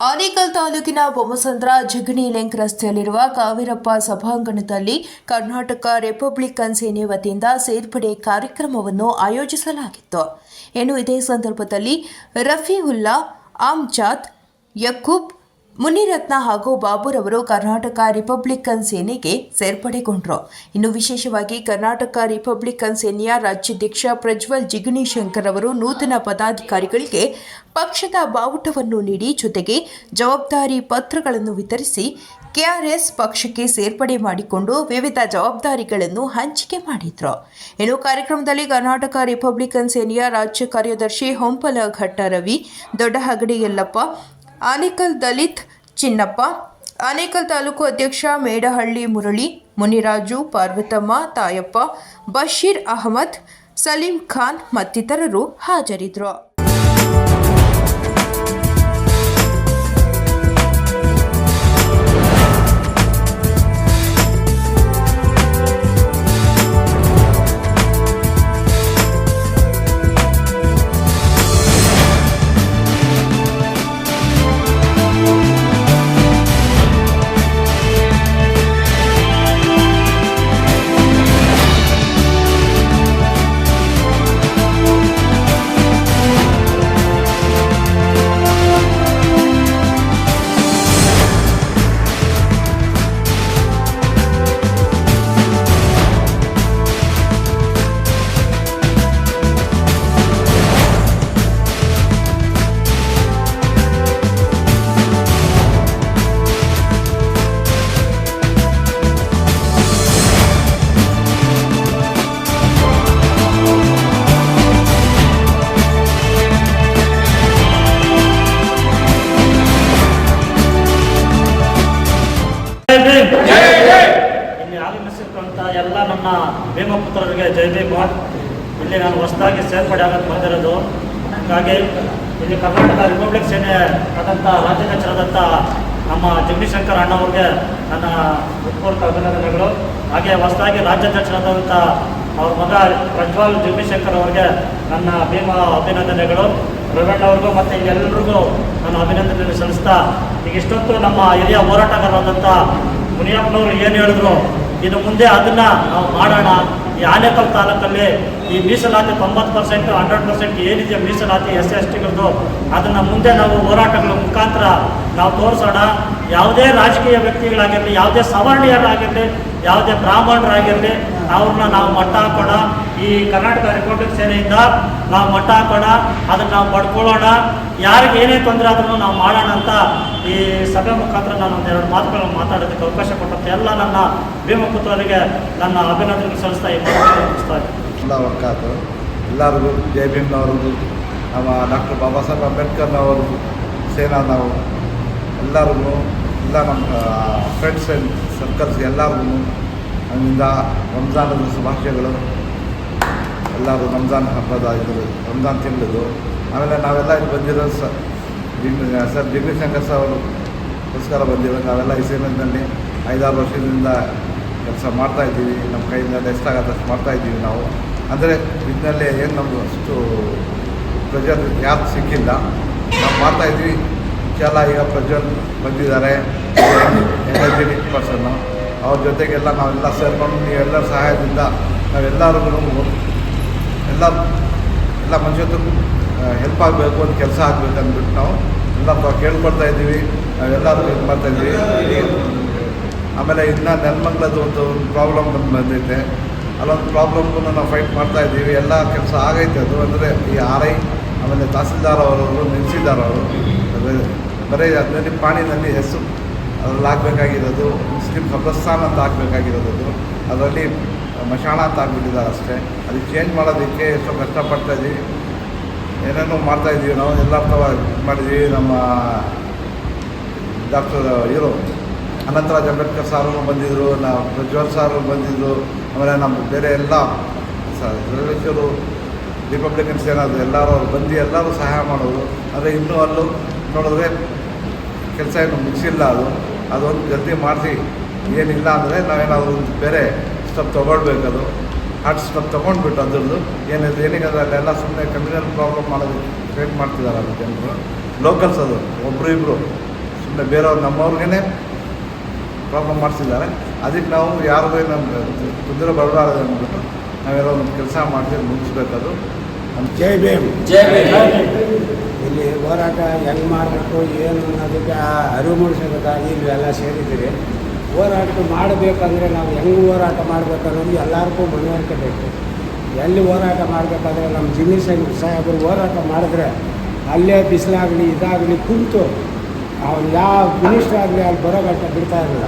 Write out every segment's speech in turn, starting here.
ಆನೇಕಲ್ ತಾಲೂಕಿನ ಬೊಮ್ಮಸಂದ್ರ ಜಗಣಿ ಲಿಂಕ್ ರಸ್ತೆಯಲ್ಲಿರುವ ಕಾವೇರಪ್ಪ ಸಭಾಂಗಣದಲ್ಲಿ ಕರ್ನಾಟಕ ರಿಪಬ್ಲಿಕನ್ ಸೇನೆ ವತಿಯಿಂದ ಸೇರ್ಪಡೆ ಕಾರ್ಯಕ್ರಮವನ್ನು ಆಯೋಜಿಸಲಾಗಿತ್ತು. ಇನ್ನು ಇದೇ ಸಂದರ್ಭದಲ್ಲಿ ರಫೀವುಲ್ಲಾ, ಆಮ್ಜಾದ್, ಯಕೂಬ್ ಮುನಿರತ್ನ ಹಾಗೂ ಬಾಬುರವರು ಕರ್ನಾಟಕ ರಿಪಬ್ಲಿಕನ್ ಸೇನೆಗೆ ಸೇರ್ಪಡೆಗೊಂಡರು. ಇನ್ನು ವಿಶೇಷವಾಗಿ ಕರ್ನಾಟಕ ರಿಪಬ್ಲಿಕನ್ ಸೇನೆಯ ರಾಜ್ಯಾಧ್ಯಕ್ಷ ಪ್ರಜ್ವಲ್ ಜಿಗಣಿ ಶಂಕರ್ ಅವರು ನೂತನ ಪದಾಧಿಕಾರಿಗಳಿಗೆ ಪಕ್ಷದ ಬಾವುಟವನ್ನು ನೀಡಿ ಜೊತೆಗೆ ಜವಾಬ್ದಾರಿ ಪತ್ರಗಳನ್ನು ವಿತರಿಸಿ ಕೆಆರ್ಎಸ್ ಪಕ್ಷಕ್ಕೆ ಸೇರ್ಪಡೆ ಮಾಡಿಕೊಂಡು ವಿವಿಧ ಜವಾಬ್ದಾರಿಗಳನ್ನು ಹಂಚಿಕೆ ಮಾಡಿದ್ರು. ಇನ್ನು ಕಾರ್ಯಕ್ರಮದಲ್ಲಿ ಕರ್ನಾಟಕ ರಿಪಬ್ಲಿಕನ್ ಸೇನೆಯ ರಾಜ್ಯ ಕಾರ್ಯದರ್ಶಿ ಹೊಂಪಲ ಘಟ್ಟ ರವಿ, ದೊಡ್ಡಹಗಡಿ ಯಲ್ಲಪ್ಪ ಆನೇಕಲ್ ದಲಿತ್ ಚಿನ್ನಪ್ಪ, ಆನೇಕಲ್ ತಾಲೂಕು ಅಧ್ಯಕ್ಷ ಮೇಡಹಳ್ಳಿ ಮುರಳಿ, ಮುನಿರಾಜು ಪಾರ್ವತಮ್ಮ ತಾಯಪ್ಪ, ಬಶೀರ್ ಅಹಮದ್, ಸಲೀಂ ಖಾನ್ ಮತ್ತಿತರರು ಹಾಜರಿದ್ದರು ರಾಜ್ಯಾಧ್ಯಕ್ಷರಾದಂಥ ಅವ್ರ ಮಗ ಪ್ರಜ್ವಲ್ ಜಗದೀಶಂಕರ್ ಅವರಿಗೆ ನನ್ನ ಭೀಮ ಅಭಿನಂದನೆಗಳು. ರೇವಣ್ಣ ಅವ್ರಿಗೂ ಮತ್ತು ಎಲ್ಲರಿಗೂ ನಾನು ಅಭಿನಂದನೆ ಸಲ್ಲಿಸ್ತಾ, ಈಗ ಇಷ್ಟೊತ್ತು ನಮ್ಮ ಹಿರಿಯ ಹೋರಾಟಗಾರರಾದಂಥ ಮುನಿಯಪ್ಪನವರು ಏನು ಹೇಳಿದ್ರು, ಇದು ಮುಂದೆ ಅದನ್ನ ನಾವು ಮಾಡೋಣ. ಈ ಆನೇಕಲ್ ತಾಲೂಕಲ್ಲಿ ಈ ಮೀಸಲಾತಿ ತೊಂಬತ್ತು ಪರ್ಸೆಂಟ್ ಹಂಡ್ರೆಡ್ ಪರ್ಸೆಂಟ್ ಏನಿದೆ ಮೀಸಲಾತಿ ಎಸ್ ಸಿ ಎಸ್ ಟಿಗಳದ್ದು ಅದನ್ನು ಮುಂದೆ ನಾವು ಹೋರಾಟಗಳ ಮುಖಾಂತರ ನಾವು ತೋರಿಸೋಣ. ಯಾವುದೇ ರಾಜಕೀಯ ವ್ಯಕ್ತಿಗಳಾಗಿರಲಿ, ಯಾವುದೇ ಸವರ್ಣೀಯರಾಗಿರಲಿ ಯಾವುದೇ ಬ್ರಾಹ್ಮಣರಾಗಿರಲಿ, ಅವ್ರನ್ನ ನಾವು ಮಟ್ಟ ಹಾಕೋಣ. ಈ ಕರ್ನಾಟಕ ರಿಪಬ್ಲಿಕ್ ಸೇನೆಯಿಂದ ನಾವು ಮಟ್ಟ ಹಾಕೋಣ, ಅದನ್ನು ನಾವು ಪಡ್ಕೊಳ್ಳೋಣ. ಯಾರಿಗೆ ಏನೇ ತೊಂದರೆ ಆದ್ರೂ ನಾವು ಮಾಡೋಣ ಅಂತ ಈ ಸಭೆ ಮುಖಾಂತರ ನಾನು ಒಂದೆರಡು ಮಾತುಗಳನ್ನು ಮಾತಾಡೋದಕ್ಕೆ ಅವಕಾಶ ಕೊಟ್ಟಂತ ಎಲ್ಲ ನನ್ನ ಭೀಮಪುತ್ರರಿಗೆ ನನ್ನ ಅಭಿನಂದನೆ ಸಲ್ಲಿಸ್ತಾ ಈ ಮುಗಿಸ್ತಾ. ಎಲ್ಲ ಎಲ್ಲರಿಗೂ ಜೈ ಭೀಮ್ನವ್ರದ್ದು ನಮ್ಮ ಡಾಕ್ಟರ್ ಬಾಬಾ ಸಾಹೇಬ್ ಅಂಬೇಡ್ಕರ್ನವರು ಸೇನಾ ನಾವು ಎಲ್ಲರಿಗೂ ಎಲ್ಲ ನಮ್ಮ ಫ್ರೆಂಡ್ಸ್ ಆ್ಯಂಡ್ ಸರ್ಕಲ್ಸ್ ಎಲ್ಲರಿಗೂ ನನ್ನಿಂದ ರಂಜಾನದ ಶುಭಾಶಯಗಳು. ಎಲ್ಲರೂ ರಂಜಾನ್ ಹಬ್ಬದ ಇದು, ರಂಜಾನ್ ತಿಂಗಳದು. ಆಮೇಲೆ ನಾವೆಲ್ಲ ಇಲ್ಲಿ ಬಂದಿರೋ ಸರ್ ಸರ್ ಶಂಕರ್ ಸರ್ ಅವರಿಗೋಸ್ಕರ ಬಂದಿರೋ ನಾವೆಲ್ಲ ಈ ಸೇನೆಯಲ್ಲಿ ಐದಾರು ವರ್ಷದಿಂದ ಕೆಲಸ ಮಾಡ್ತಾಯಿದ್ದೀವಿ ನಮ್ಮ ಕೈಯಿಂದ ಎಷ್ಟಾಗತ್ತೆ ಅಷ್ಟು ಮಾಡ್ತಾ ಇದ್ದೀವಿ ನಾವು. ಅಂದರೆ ಇದರಲ್ಲಿ ಏನು ನಮ್ಮದು ಅಷ್ಟು ಪ್ರಜಾ ಯಾರು ಸಿಕ್ಕಿಲ್ಲ. ನಾವು ಮಾಡ್ತಾ ಇದ್ವಿ ಎಲ್ಲ ಈಗ ಪ್ರಜ್ವಲ್ ಬಂದಿದ್ದಾರೆ. ಎನರ್ಜೆಟಿಕ್ ಪರ್ಸನ್ನು ಅವ್ರ ಜೊತೆಗೆಲ್ಲ ನಾವೆಲ್ಲ ಸೇರ್ಕೊಂಡು ನೀವೆಲ್ಲರ ಸಹಾಯದಿಂದ ನಾವೆಲ್ಲರಿಗೂ ಎಲ್ಲ ಎಲ್ಲ ಮನುಷ್ಯತ್ವಕ್ಕೂ ಹೆಲ್ಪ್ ಆಗಬೇಕು ಒಂದು ಕೆಲಸ ಆಗಬೇಕು ಅಂದ್ಬಿಟ್ಟು ನಾವು ಎಲ್ಲ ಕೇಳ್ಕೊಡ್ತಾ ಇದ್ದೀವಿ. ನಾವೆಲ್ಲರೂ ಇದು ಇದ್ದೀವಿ. ಆಮೇಲೆ ಇನ್ನು ನೆಲಮಂಗ್ಲದ ಒಂದು ಪ್ರಾಬ್ಲಮ್ ಬಂದು, ಬಂದೈತೆ. ಅಲ್ಲೊಂದು ಪ್ರಾಬ್ಲಮ್ಗೂ ನಾವು ಫೈಟ್ ಮಾಡ್ತಾ ಇದ್ದೀವಿ. ಎಲ್ಲ ಕೆಲಸ ಆಗೈತೆ ಅದು. ಅಂದರೆ ಈ ಆರ್ ಐ ಆಮೇಲೆ ತಹಸೀಲ್ದಾರ್ ಅವರು ನಿಲ್ಲಿಸಿದ್ದಾರೆ ಅವರು. ಅದು ಬರೀ ಅದರಲ್ಲಿ ಪಾಣಿನಲ್ಲಿ ಹೆಸರು ಅದ್ರಲ್ಲಿ ಹಾಕ್ಬೇಕಾಗಿರೋದು, ಮುಸ್ಲಿಂ ಕಬ್ರಸ್ತಾನ್ ಅಂತ ಹಾಕ್ಬೇಕಾಗಿರೋದು ಅದು ಅದರಲ್ಲಿ ಮಶಾಣ ಅಂತ ಆಗ್ಬಿಟ್ಟಿದ್ದಾರೆ ಅಷ್ಟೇ. ಅದು ಚೇಂಜ್ ಮಾಡೋದಕ್ಕೆ ಎಷ್ಟೋ ಕಷ್ಟಪಡ್ತಾ ಇದ್ದೀವಿ. ಏನೇನೋ ಮಾಡ್ತಾ ಇದ್ದೀವಿ ನಾವು, ಎಲ್ಲ ಥರ ಮಾಡಿದ್ದೀವಿ ನಮ್ಮ ಡಾಕ್ಟರ್ ಇವರು ಅನಂತರಾಜ್ ಅಂಬೇಡ್ಕರ್ ಸಾರು ಬಂದಿದ್ದರು ನಾವು ಪ್ರಜ್ವಲ್ ಸಾರು ಬಂದಿದ್ದರು ಆಮೇಲೆ ನಮ್ಮ ಬೇರೆ ಎಲ್ಲ ಸದಸ್ಯರು ರಿಪಬ್ಲಿಕನ್ಸ್ ಏನಾದರೂ ಎಲ್ಲರೂ ಅವ್ರು ಬಂದು ಎಲ್ಲರೂ ಸಹಾಯ ಮಾಡೋದು ಆದರೆ ಇನ್ನೂ ಅಲ್ಲೂ ನೋಡಿದ್ರೆ ಕೆಲಸ ಏನು ಮುಗಿಸಿಲ್ಲ ಅದು ಅದೊಂದು ಗದ್ದೆ ಮಾಡಿಸಿ ಏನಿಲ್ಲ ಅಂದರೆ ನಾವೇನಾದರೂ ಒಂದು ಬೇರೆ ಸ್ಟೆಪ್ ತೊಗೊಳ್ಬೇಕದು ಹಾಟ್ ಸ್ಟೆಪ್ ತೊಗೊಂಡ್ಬಿಟ್ಟು ಅದ್ರದ್ದು ಏನಿದೆ ಏನಿಗಂದ್ರೆ ಅಲ್ಲೆಲ್ಲ ಸುಮ್ಮನೆ ಕಮ್ಯುನಲ್ ಪ್ರಾಬ್ಲಮ್ ಮಾಡೋದು ಕ್ರಿಯೇಟ್ ಮಾಡ್ತಿದ್ದಾರೆ ಅದು ಜನರು. ಲೋಕಲ್ಸ್ ಅದು ಒಬ್ಬರು ಇಬ್ಬರು ಸುಮ್ಮನೆ ಬೇರೆಯವ್ರು ನಮ್ಮವ್ರಿಗೇ ಪ್ರಾಬ್ಲಮ್ ಮಾಡಿಸಿದ್ದಾರೆ. ಅದಕ್ಕೆ ನಾವು ಯಾರಿಗೂ ನಮ್ಮ ತೊಂದರೆ ಬರಬಾರದು ಅಂದ್ಬಿಟ್ಟು ನಾವೇನೋ ಒಂದು ಕೆಲಸ ಮಾಡ್ತೀವಿ ಮುಗಿಸ್ಬೇಕದು ನಮ್ಮ ಜೈ ಭೀಮ್. ಜೈ ಭೀಮ್. ಇಲ್ಲಿ ಹೋರಾಟ ಹೆಂಗೆ ಮಾಡಬೇಕು, ಏನು ಅನ್ನೋದಕ್ಕೆ ಆ ಅರಿವು ಮೂಡಿಸೋದಕ್ಕಾಗಿ ಎಲ್ಲ ಸೇರಿದ್ದೀರಿ. ಹೋರಾಟ ಮಾಡಬೇಕಂದ್ರೆ ನಾವು ಹೆಂಗೆ ಹೋರಾಟ ಮಾಡಬೇಕು ಅನ್ನೋದು ಎಲ್ಲರಿಗೂ ಮನವರಿಕೆ ಬೇಕು. ಎಲ್ಲಿ ಹೋರಾಟ ಮಾಡಬೇಕಾದ್ರೆ ನಮ್ಮ ಜಿಮ್ಮಿ ಸಂಘ ಸಾಹೇಬರು ಹೋರಾಟ ಮಾಡಿದ್ರೆ ಅಲ್ಲೇ ಬಿಸಿಲಾಗಲಿ ಇದಾಗಲಿ ಕುಂತು ಅವ್ರು ಯಾವ ಮಿನಿಸ್ಟರ್ ಆಗಲಿ ಅಲ್ಲಿ ಬರೋ ಗಂಟ ಬಿಡ್ತಾ ಇರಲಿಲ್ಲ.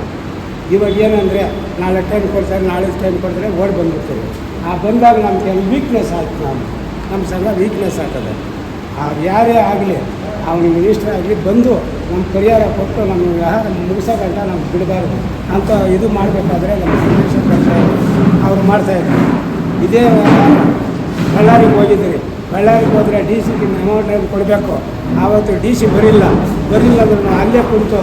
ಇವಾಗ ಏನಂದರೆ ನಾಳೆ ಟೈಮ್ ಕೊಡ್ತಾರೆ, ನಾಳೆ ಟೈಮ್ ಕೊಡ್ತಾರೆ, ಓಡಿ ಬಂದ್ಬಿಡ್ತೀವಿ. ಆ ಬಂದಾಗ ನಮ್ಗೆ ವೀಕ್ನೆಸ್ ಆಯ್ತು ನಾವು ನಮ್ಮ ಸಂಘ ವೀಕ್ನೆಸ್ ಆಗ್ತದೆ. ಅವ್ರು ಯಾರೇ ಆಗಲಿ ಅವನು ಮಿನಿಸ್ಟರ್ ಆಗಲಿ, ಬಂದು ನಮ್ಮ ಪರಿಹಾರ ಕೊಟ್ಟು ನಮ್ಮ ವ್ಯವಹಾರ ಮುಗಿಸೋಕಂತ ನಾವು ಬಿಡಬಾರ್ದು. ಅಂತ ಇದು ಮಾಡಬೇಕಾದ್ರೆ ನಮ್ಮ ಅವರು ಮಾಡ್ತಾಯಿದ್ರು ಇದೇ ಬಳ್ಳಾರಿಗೆ ಹೋಗಿದ್ದೀರಿ. ಬಳ್ಳಾರಿಗೆ ಹೋದರೆ ಡಿ ಸಿಗೆ ಅಮೌಂಟ್ ಕೊಡಬೇಕು. ಆವತ್ತು ಡಿ ಸಿ ಬರಿಲ್ಲ. ಬರಿಲ್ಲ ನಾವು ಅಲ್ಲೇ ಕುಂತು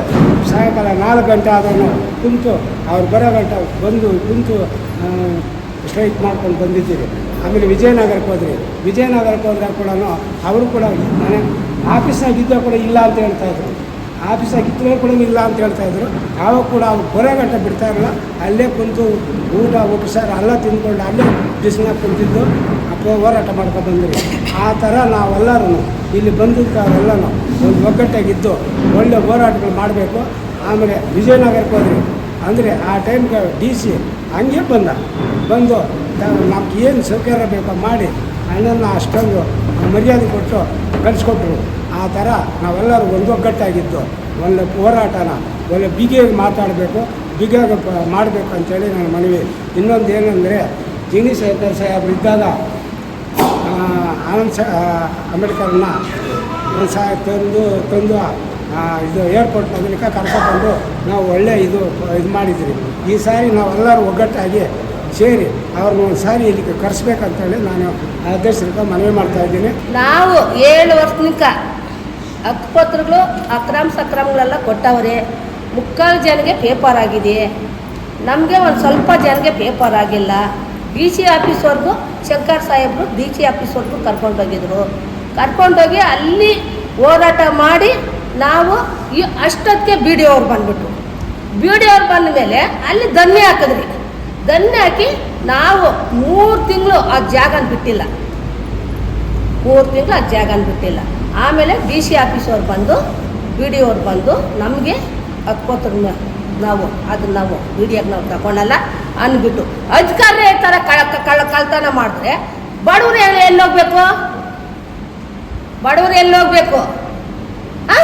ಸಾಯಂಕಾಲ ನಾಲ್ಕು ಗಂಟೆ ಆದ್ರೂ ಕುಂತು ಅವ್ರು ಬರೋ ಗಂಟೆ ಬಂದು ಕುಂತು ಸ್ಟ್ರೈಕ್ ಮಾಡ್ಕೊಂಡು ಬಂದಿದ್ದೀರಿ. ಆಮೇಲೆ ವಿಜಯನಗರಕ್ಕೆ ಹೋದ್ರಿ, ವಿಜಯನಗರಕ್ಕೆ ಹೋದಾಗ ಕೂಡ ಅವರು ಕೂಡ ಮನೆ ಆಫೀಸ್ನಾಗಿದ್ದಾಗ ಕೂಡ ಇಲ್ಲ ಅಂತ ಹೇಳ್ತಾಯಿದ್ರು ಆಫೀಸಾಗ ಇದ್ದರೆ ಕೂಡ ಇಲ್ಲ ಅಂತ ಹೇಳ್ತಾಯಿದ್ರು ಆವಾಗ ಕೂಡ ಅವ್ರು ಕೊರೆ ಗಂಟೆ ಬಿಡ್ತಾ ಇರಲ್ಲ. ಅಲ್ಲೇ ಕುಂತು ಊಟ ಉಪಸಾರ ಅಲ್ಲ ತಿಂದ್ಕೊಂಡು ಅಲ್ಲೇ ಬಿಸಿನ ಕುಂತಿದ್ದು ಅಪ್ಪ ಹೋರಾಟ ಮಾಡ್ಕೊಂಡು ಬಂದ್ರಿ. ಆ ಥರ ನಾವೆಲ್ಲರೂ ಇಲ್ಲಿ ಬಂದಿದ್ದವರೆಲ್ಲನೂ ಒಂದು ಒಗ್ಗಟ್ಟಾಗಿದ್ದು ಒಳ್ಳೆ ಹೋರಾಟಗಳು ಮಾಡಬೇಕು. ಆಮೇಲೆ ವಿಜಯನಗರಕ್ಕೆ ಹೋದ್ರಿ. ಅಂದರೆ ಆ ಟೈಮ್ಗೆ ಡಿ ಸಿ ಹಂಗೆ ಬಂದ. ಬಂದು ನಮ್ಗೆ ಏನು ಸೌಕರ್ಯ ಬೇಕೋ ಮಾಡಿ ಅಣ್ಣನ ಅಷ್ಟೊಂದು ಮರ್ಯಾದೆ ಕೊಟ್ಟು ಕಳಿಸ್ಕೊಟ್ರು. ಆ ಥರ ನಾವೆಲ್ಲರೂ ಒಂದೊಗ್ಗಟ್ಟಾಗಿದ್ದು. ಒಳ್ಳೆ ಹೋರಾಟನ, ಒಳ್ಳೆ ಬಿಗಿಯಾಗಿ ಮಾತಾಡಬೇಕು, ಬಿಗಿಯಾಗಿ ಮಾಡಬೇಕು ಅಂತೇಳಿ ನನ್ನ ಮನವಿ. ಇನ್ನೊಂದು ಏನಂದರೆ ಜಿನಿ ಶೇಖರ್ ಸಾಹೇಬ್ರು ಇದ್ದಾಗ ಆನಂದ್ ಸಾ ಅಂಬೇಡ್ಕರ್ನ ಸಹ ತಂದು ತಂದು ಇದು ಏರ್ಪೋರ್ಟ್ ಮೂಲಕ ಬಂದು ನಾವು ಒಳ್ಳೆ ಇದು ಇದು ಮಾಡಿದ್ವಿ. ಈ ಸಾರಿ ನಾವೆಲ್ಲರೂ ಒಗ್ಗಟ್ಟಾಗಿ ಸೇರಿ ಅವ್ರನ್ನ ಒಂದು ಸಾರಿ ಇಲ್ಲಿಗೆ ಕರೆಸ್ಬೇಕಂತೇಳಿ ನಾನು ಅಧ್ಯಕ್ಷರಿಗೆ ಮನವಿ ಮಾಡ್ತಾ ಇದ್ದೀನಿ. ನಾವು ಏಳು ವರ್ಷನಿಕ ಹಕ್ಕುಪತ್ರಗಳು ಅಕ್ರಮ ಸಕ್ರಮಗಳೆಲ್ಲ ಕೊಟ್ಟವ್ರೆ. ಮುಕ್ಕಾಲು ಜನಗೆ ಪೇಪರ್ ಆಗಿದೆ. ನಮಗೆ ಒಂದು ಸ್ವಲ್ಪ ಜನಗೆ ಪೇಪರ್ ಆಗಿಲ್ಲ. ಡಿ ಸಿ ಆಫೀಸ್ವರೆಗೂ ಶಂಕರ್ ಸಾಹೇಬರು ಡಿ ಸಿ ಆಫೀಸ್ವರೆಗೂ ಕರ್ಕೊಂಡೋಗಿದ್ರು ಕರ್ಕೊಂಡೋಗಿ ಅಲ್ಲಿ ಹೋರಾಟ ಮಾಡಿ ನಾವು ಈ ಅಷ್ಟೊತ್ತಿಗೆ ಬಿ ಡಿ ಅವ್ರು ಬಂದ್ಬಿಟ್ರು. ಬಿ ಡಿ ಅವ್ರು ಬಂದ ಮೇಲೆ ಅಲ್ಲಿ ಧನ್ಯ ಹಾಕಿದ್ರಿ. ಧನ್ಯ ಹಾಕಿ ನಾವು ಮೂರು ತಿಂಗಳು ಆ ಜಾಗನ ಬಿಟ್ಟಿಲ್ಲ. ಮೂರು ತಿಂಗಳು ಆ ಜಾಗನ ಬಿಟ್ಟಿಲ್ಲ. ಆಮೇಲೆ ಡಿ ಸಿ ಆಫೀಸವ್ರು ಬಂದು, ಬಿ ಡಿ ಅವ್ರು ಬಂದು ನಮಗೆ ಹಕ್ಕೋತ್ರ ನಾವು, ಅದನ್ನ ನಾವು ಮೀಡಿಯಾಗೆ ನಾವು ತಗೊಳಲ್ಲ ಅಂದ್ಬಿಟ್ಟು ಅಧಿಕಾರಿ ಈ ಥರ ಕಳ ಕಳ್ಳ ಕಳ್ತನ ಮಾಡಿದ್ರೆ ಬಡವರು ಎಲ್ಲಿ ಎಲ್ಲಿ ಹೋಗ್ಬೇಕು? ಬಡವ್ರು ಎಲ್ಲಿ ಹೋಗ್ಬೇಕು? ಆ?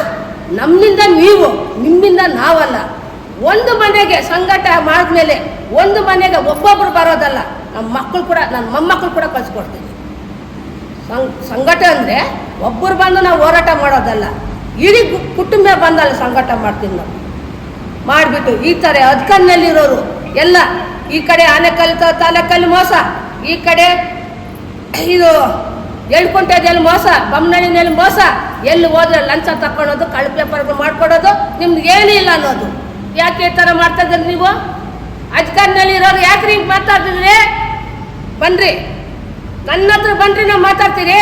ನಮ್ಮಿಂದ ನೀವು, ನಿಮ್ಮಿಂದ ನಾವಲ್ಲ. ಒಂದು ಮನೆಗೆ ಸಂಘಟ ಮಾಡಿದ್ಮೇಲೆ ಒಂದು ಮನೆಗೆ ಒಬ್ಬೊಬ್ಬರು ಬರೋದಲ್ಲ ನಮ್ಮ ಮಕ್ಕಳು ಕೂಡ ನನ್ನ ಮೊಮ್ಮಕ್ಕಳು ಕೂಡ ಕಳ್ಸಿಕೊಡ್ತೀನಿ. ಸಂಘಟ ಅಂದರೆ ಒಬ್ಬರು ಬಂದು ನಾವು ಹೋರಾಟ ಮಾಡೋದಲ್ಲ. ಇಡೀ ಕುಟುಂಬ ಬಂದಲ್ಲಿ ಸಂಘಟ ಮಾಡ್ತೀವಿ ನಾವು. ಮಾಡಿಬಿಟ್ಟು ಈ ಥರ ಅದ್ಕನ್ನಲ್ಲಿರೋರು ಎಲ್ಲ, ಈ ಕಡೆ ಆನೆಕಲ್ ತಾಲೂಕಲ್ಲಿ ಮೋಸ, ಈ ಕಡೆ ಇದು ಎಳ್ಕೊಂಟದಲ್ಲಿ ಮೋಸ ಬೊಮ್ಮನಳ್ಳಿನಲ್ಲಿ ಮೋಸ, ಎಲ್ಲಿ ಹೋದ್ರೆ ಲಂಚ ತಕ್ಕೊಳೋದು, ಕಳ್ಳ ಪೇಪರ್ಗಳು ಮಾಡ್ಕೊಡೋದು ನಿಮ್ಗೆ ಏನೂ ಇಲ್ಲ ಅನ್ನೋದು. ಯಾಕೆ ಈ ಥರ ಮಾಡ್ತಾ ಇದ್ದೀರಿ ನೀವು? ಇರೋರು ಯಾಕೆ ಹಿಂಗೆ ಮಾತಾಡ್ತಿದ್ರಿ? ಬನ್ರಿ. ನನ್ನ ಹತ್ರ ಬನ್ರಿ ನಾವು ಮಾತಾಡ್ತೀರಿ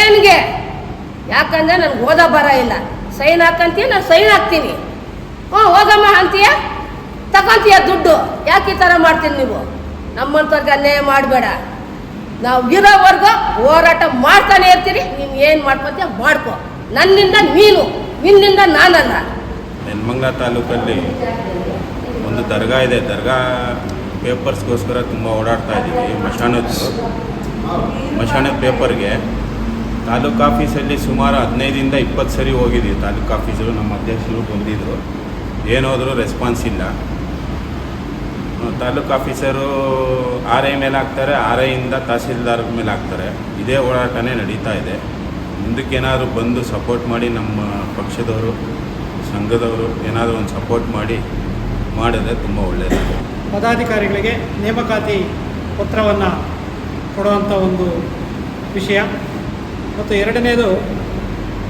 ಏನಿಗೆ? ಯಾಕಂದ್ರೆ ನನಗೆ ಓದೋ ಬರ ಇಲ್ಲ. ಸೈನ್ ಹಾಕಂತೀಯ ನಾನು ಸೈನ್ ಹಾಕ್ತೀನಿ. ಹ್ಞೂ, ಹೋಗಮ್ಮ ಅಂತೀಯ? ತಗೊಂತೀಯ ದುಡ್ಡು? ಯಾಕೆ ಈ ಥರ ಮಾಡ್ತೀನಿ ನೀವು? ನಮ್ಮಂಥವ್ರಿಗೆ ಅನ್ಯಾಯ ಮಾಡಬೇಡ. ನಾವು ಇರೋವರೆಗೂ ಹೋರಾಟ ಮಾಡ್ತಾನೆ ಇರ್ತೀರಿ. ನೀನು ಏನು ಮಾಡ್ಕೊತೀಯ ಮಾಡ್ಕೊ. ನನ್ನಿಂದ ನೀನು, ನಿನ್ನಿಂದ ನಾನಲ್ಲ. ನೆನ್ಮಂಗ್ಲ ತಾಲೂಕಲ್ಲಿ ಒಂದು ದರ್ಗಾ ಇದೆ. ದರ್ಗಾ ಪೇಪರ್ಸ್ಗೋಸ್ಕರ ತುಂಬ ಓಡಾಡ್ತಾ ಇದ್ದೀವಿ. ಮಶಾನದ ಮಶಾನದ ಪೇಪರ್ಗೆ ತಾಲೂಕು ಆಫೀಸಲ್ಲಿ ಸುಮಾರು ಹದಿನೈದಿಂದ ಇಪ್ಪತ್ತು ಸರಿ ಹೋಗಿದ್ದೀವಿ ತಾಲೂಕು ಆಫೀಸರು, ನಮ್ಮ ಅಧ್ಯಕ್ಷರು ಬಂದಿದ್ದರು ಏನಾದರೂ ರೆಸ್ಪಾನ್ಸ್ ಇಲ್ಲ. ತಾಲೂಕು ಆಫೀಸರು ಆರ್ ಐ ಮೇಲೆ ಹಾಕ್ತಾರೆ. ಆರ್ ಐಯಿಂದ ತಹಸೀಲ್ದಾರ್ ಮೇಲೆ ಹಾಕ್ತಾರೆ. ಇದೇ ಓಡಾಟನೇ ನಡೀತಾ ಇದೆ. ಮುಂದಕ್ಕೇನಾದರೂ ಬಂದು ಸಪೋರ್ಟ್ ಮಾಡಿ ನಮ್ಮ ಪಕ್ಷದವರು ಸಂಘದವರು ಏನಾದರೂ ಒಂದು ಸಪೋರ್ಟ್ ಮಾಡಿ, ಮಾಡಿದ್ರೆ ತುಂಬ ಒಳ್ಳೆಯದು ಪದಾಧಿಕಾರಿಗಳಿಗೆ ನೇಮಕಾತಿ ಪತ್ರವನ್ನು ಕೊಡುವಂಥ ಒಂದು ವಿಷಯ. ಮತ್ತು ಎರಡನೇದು,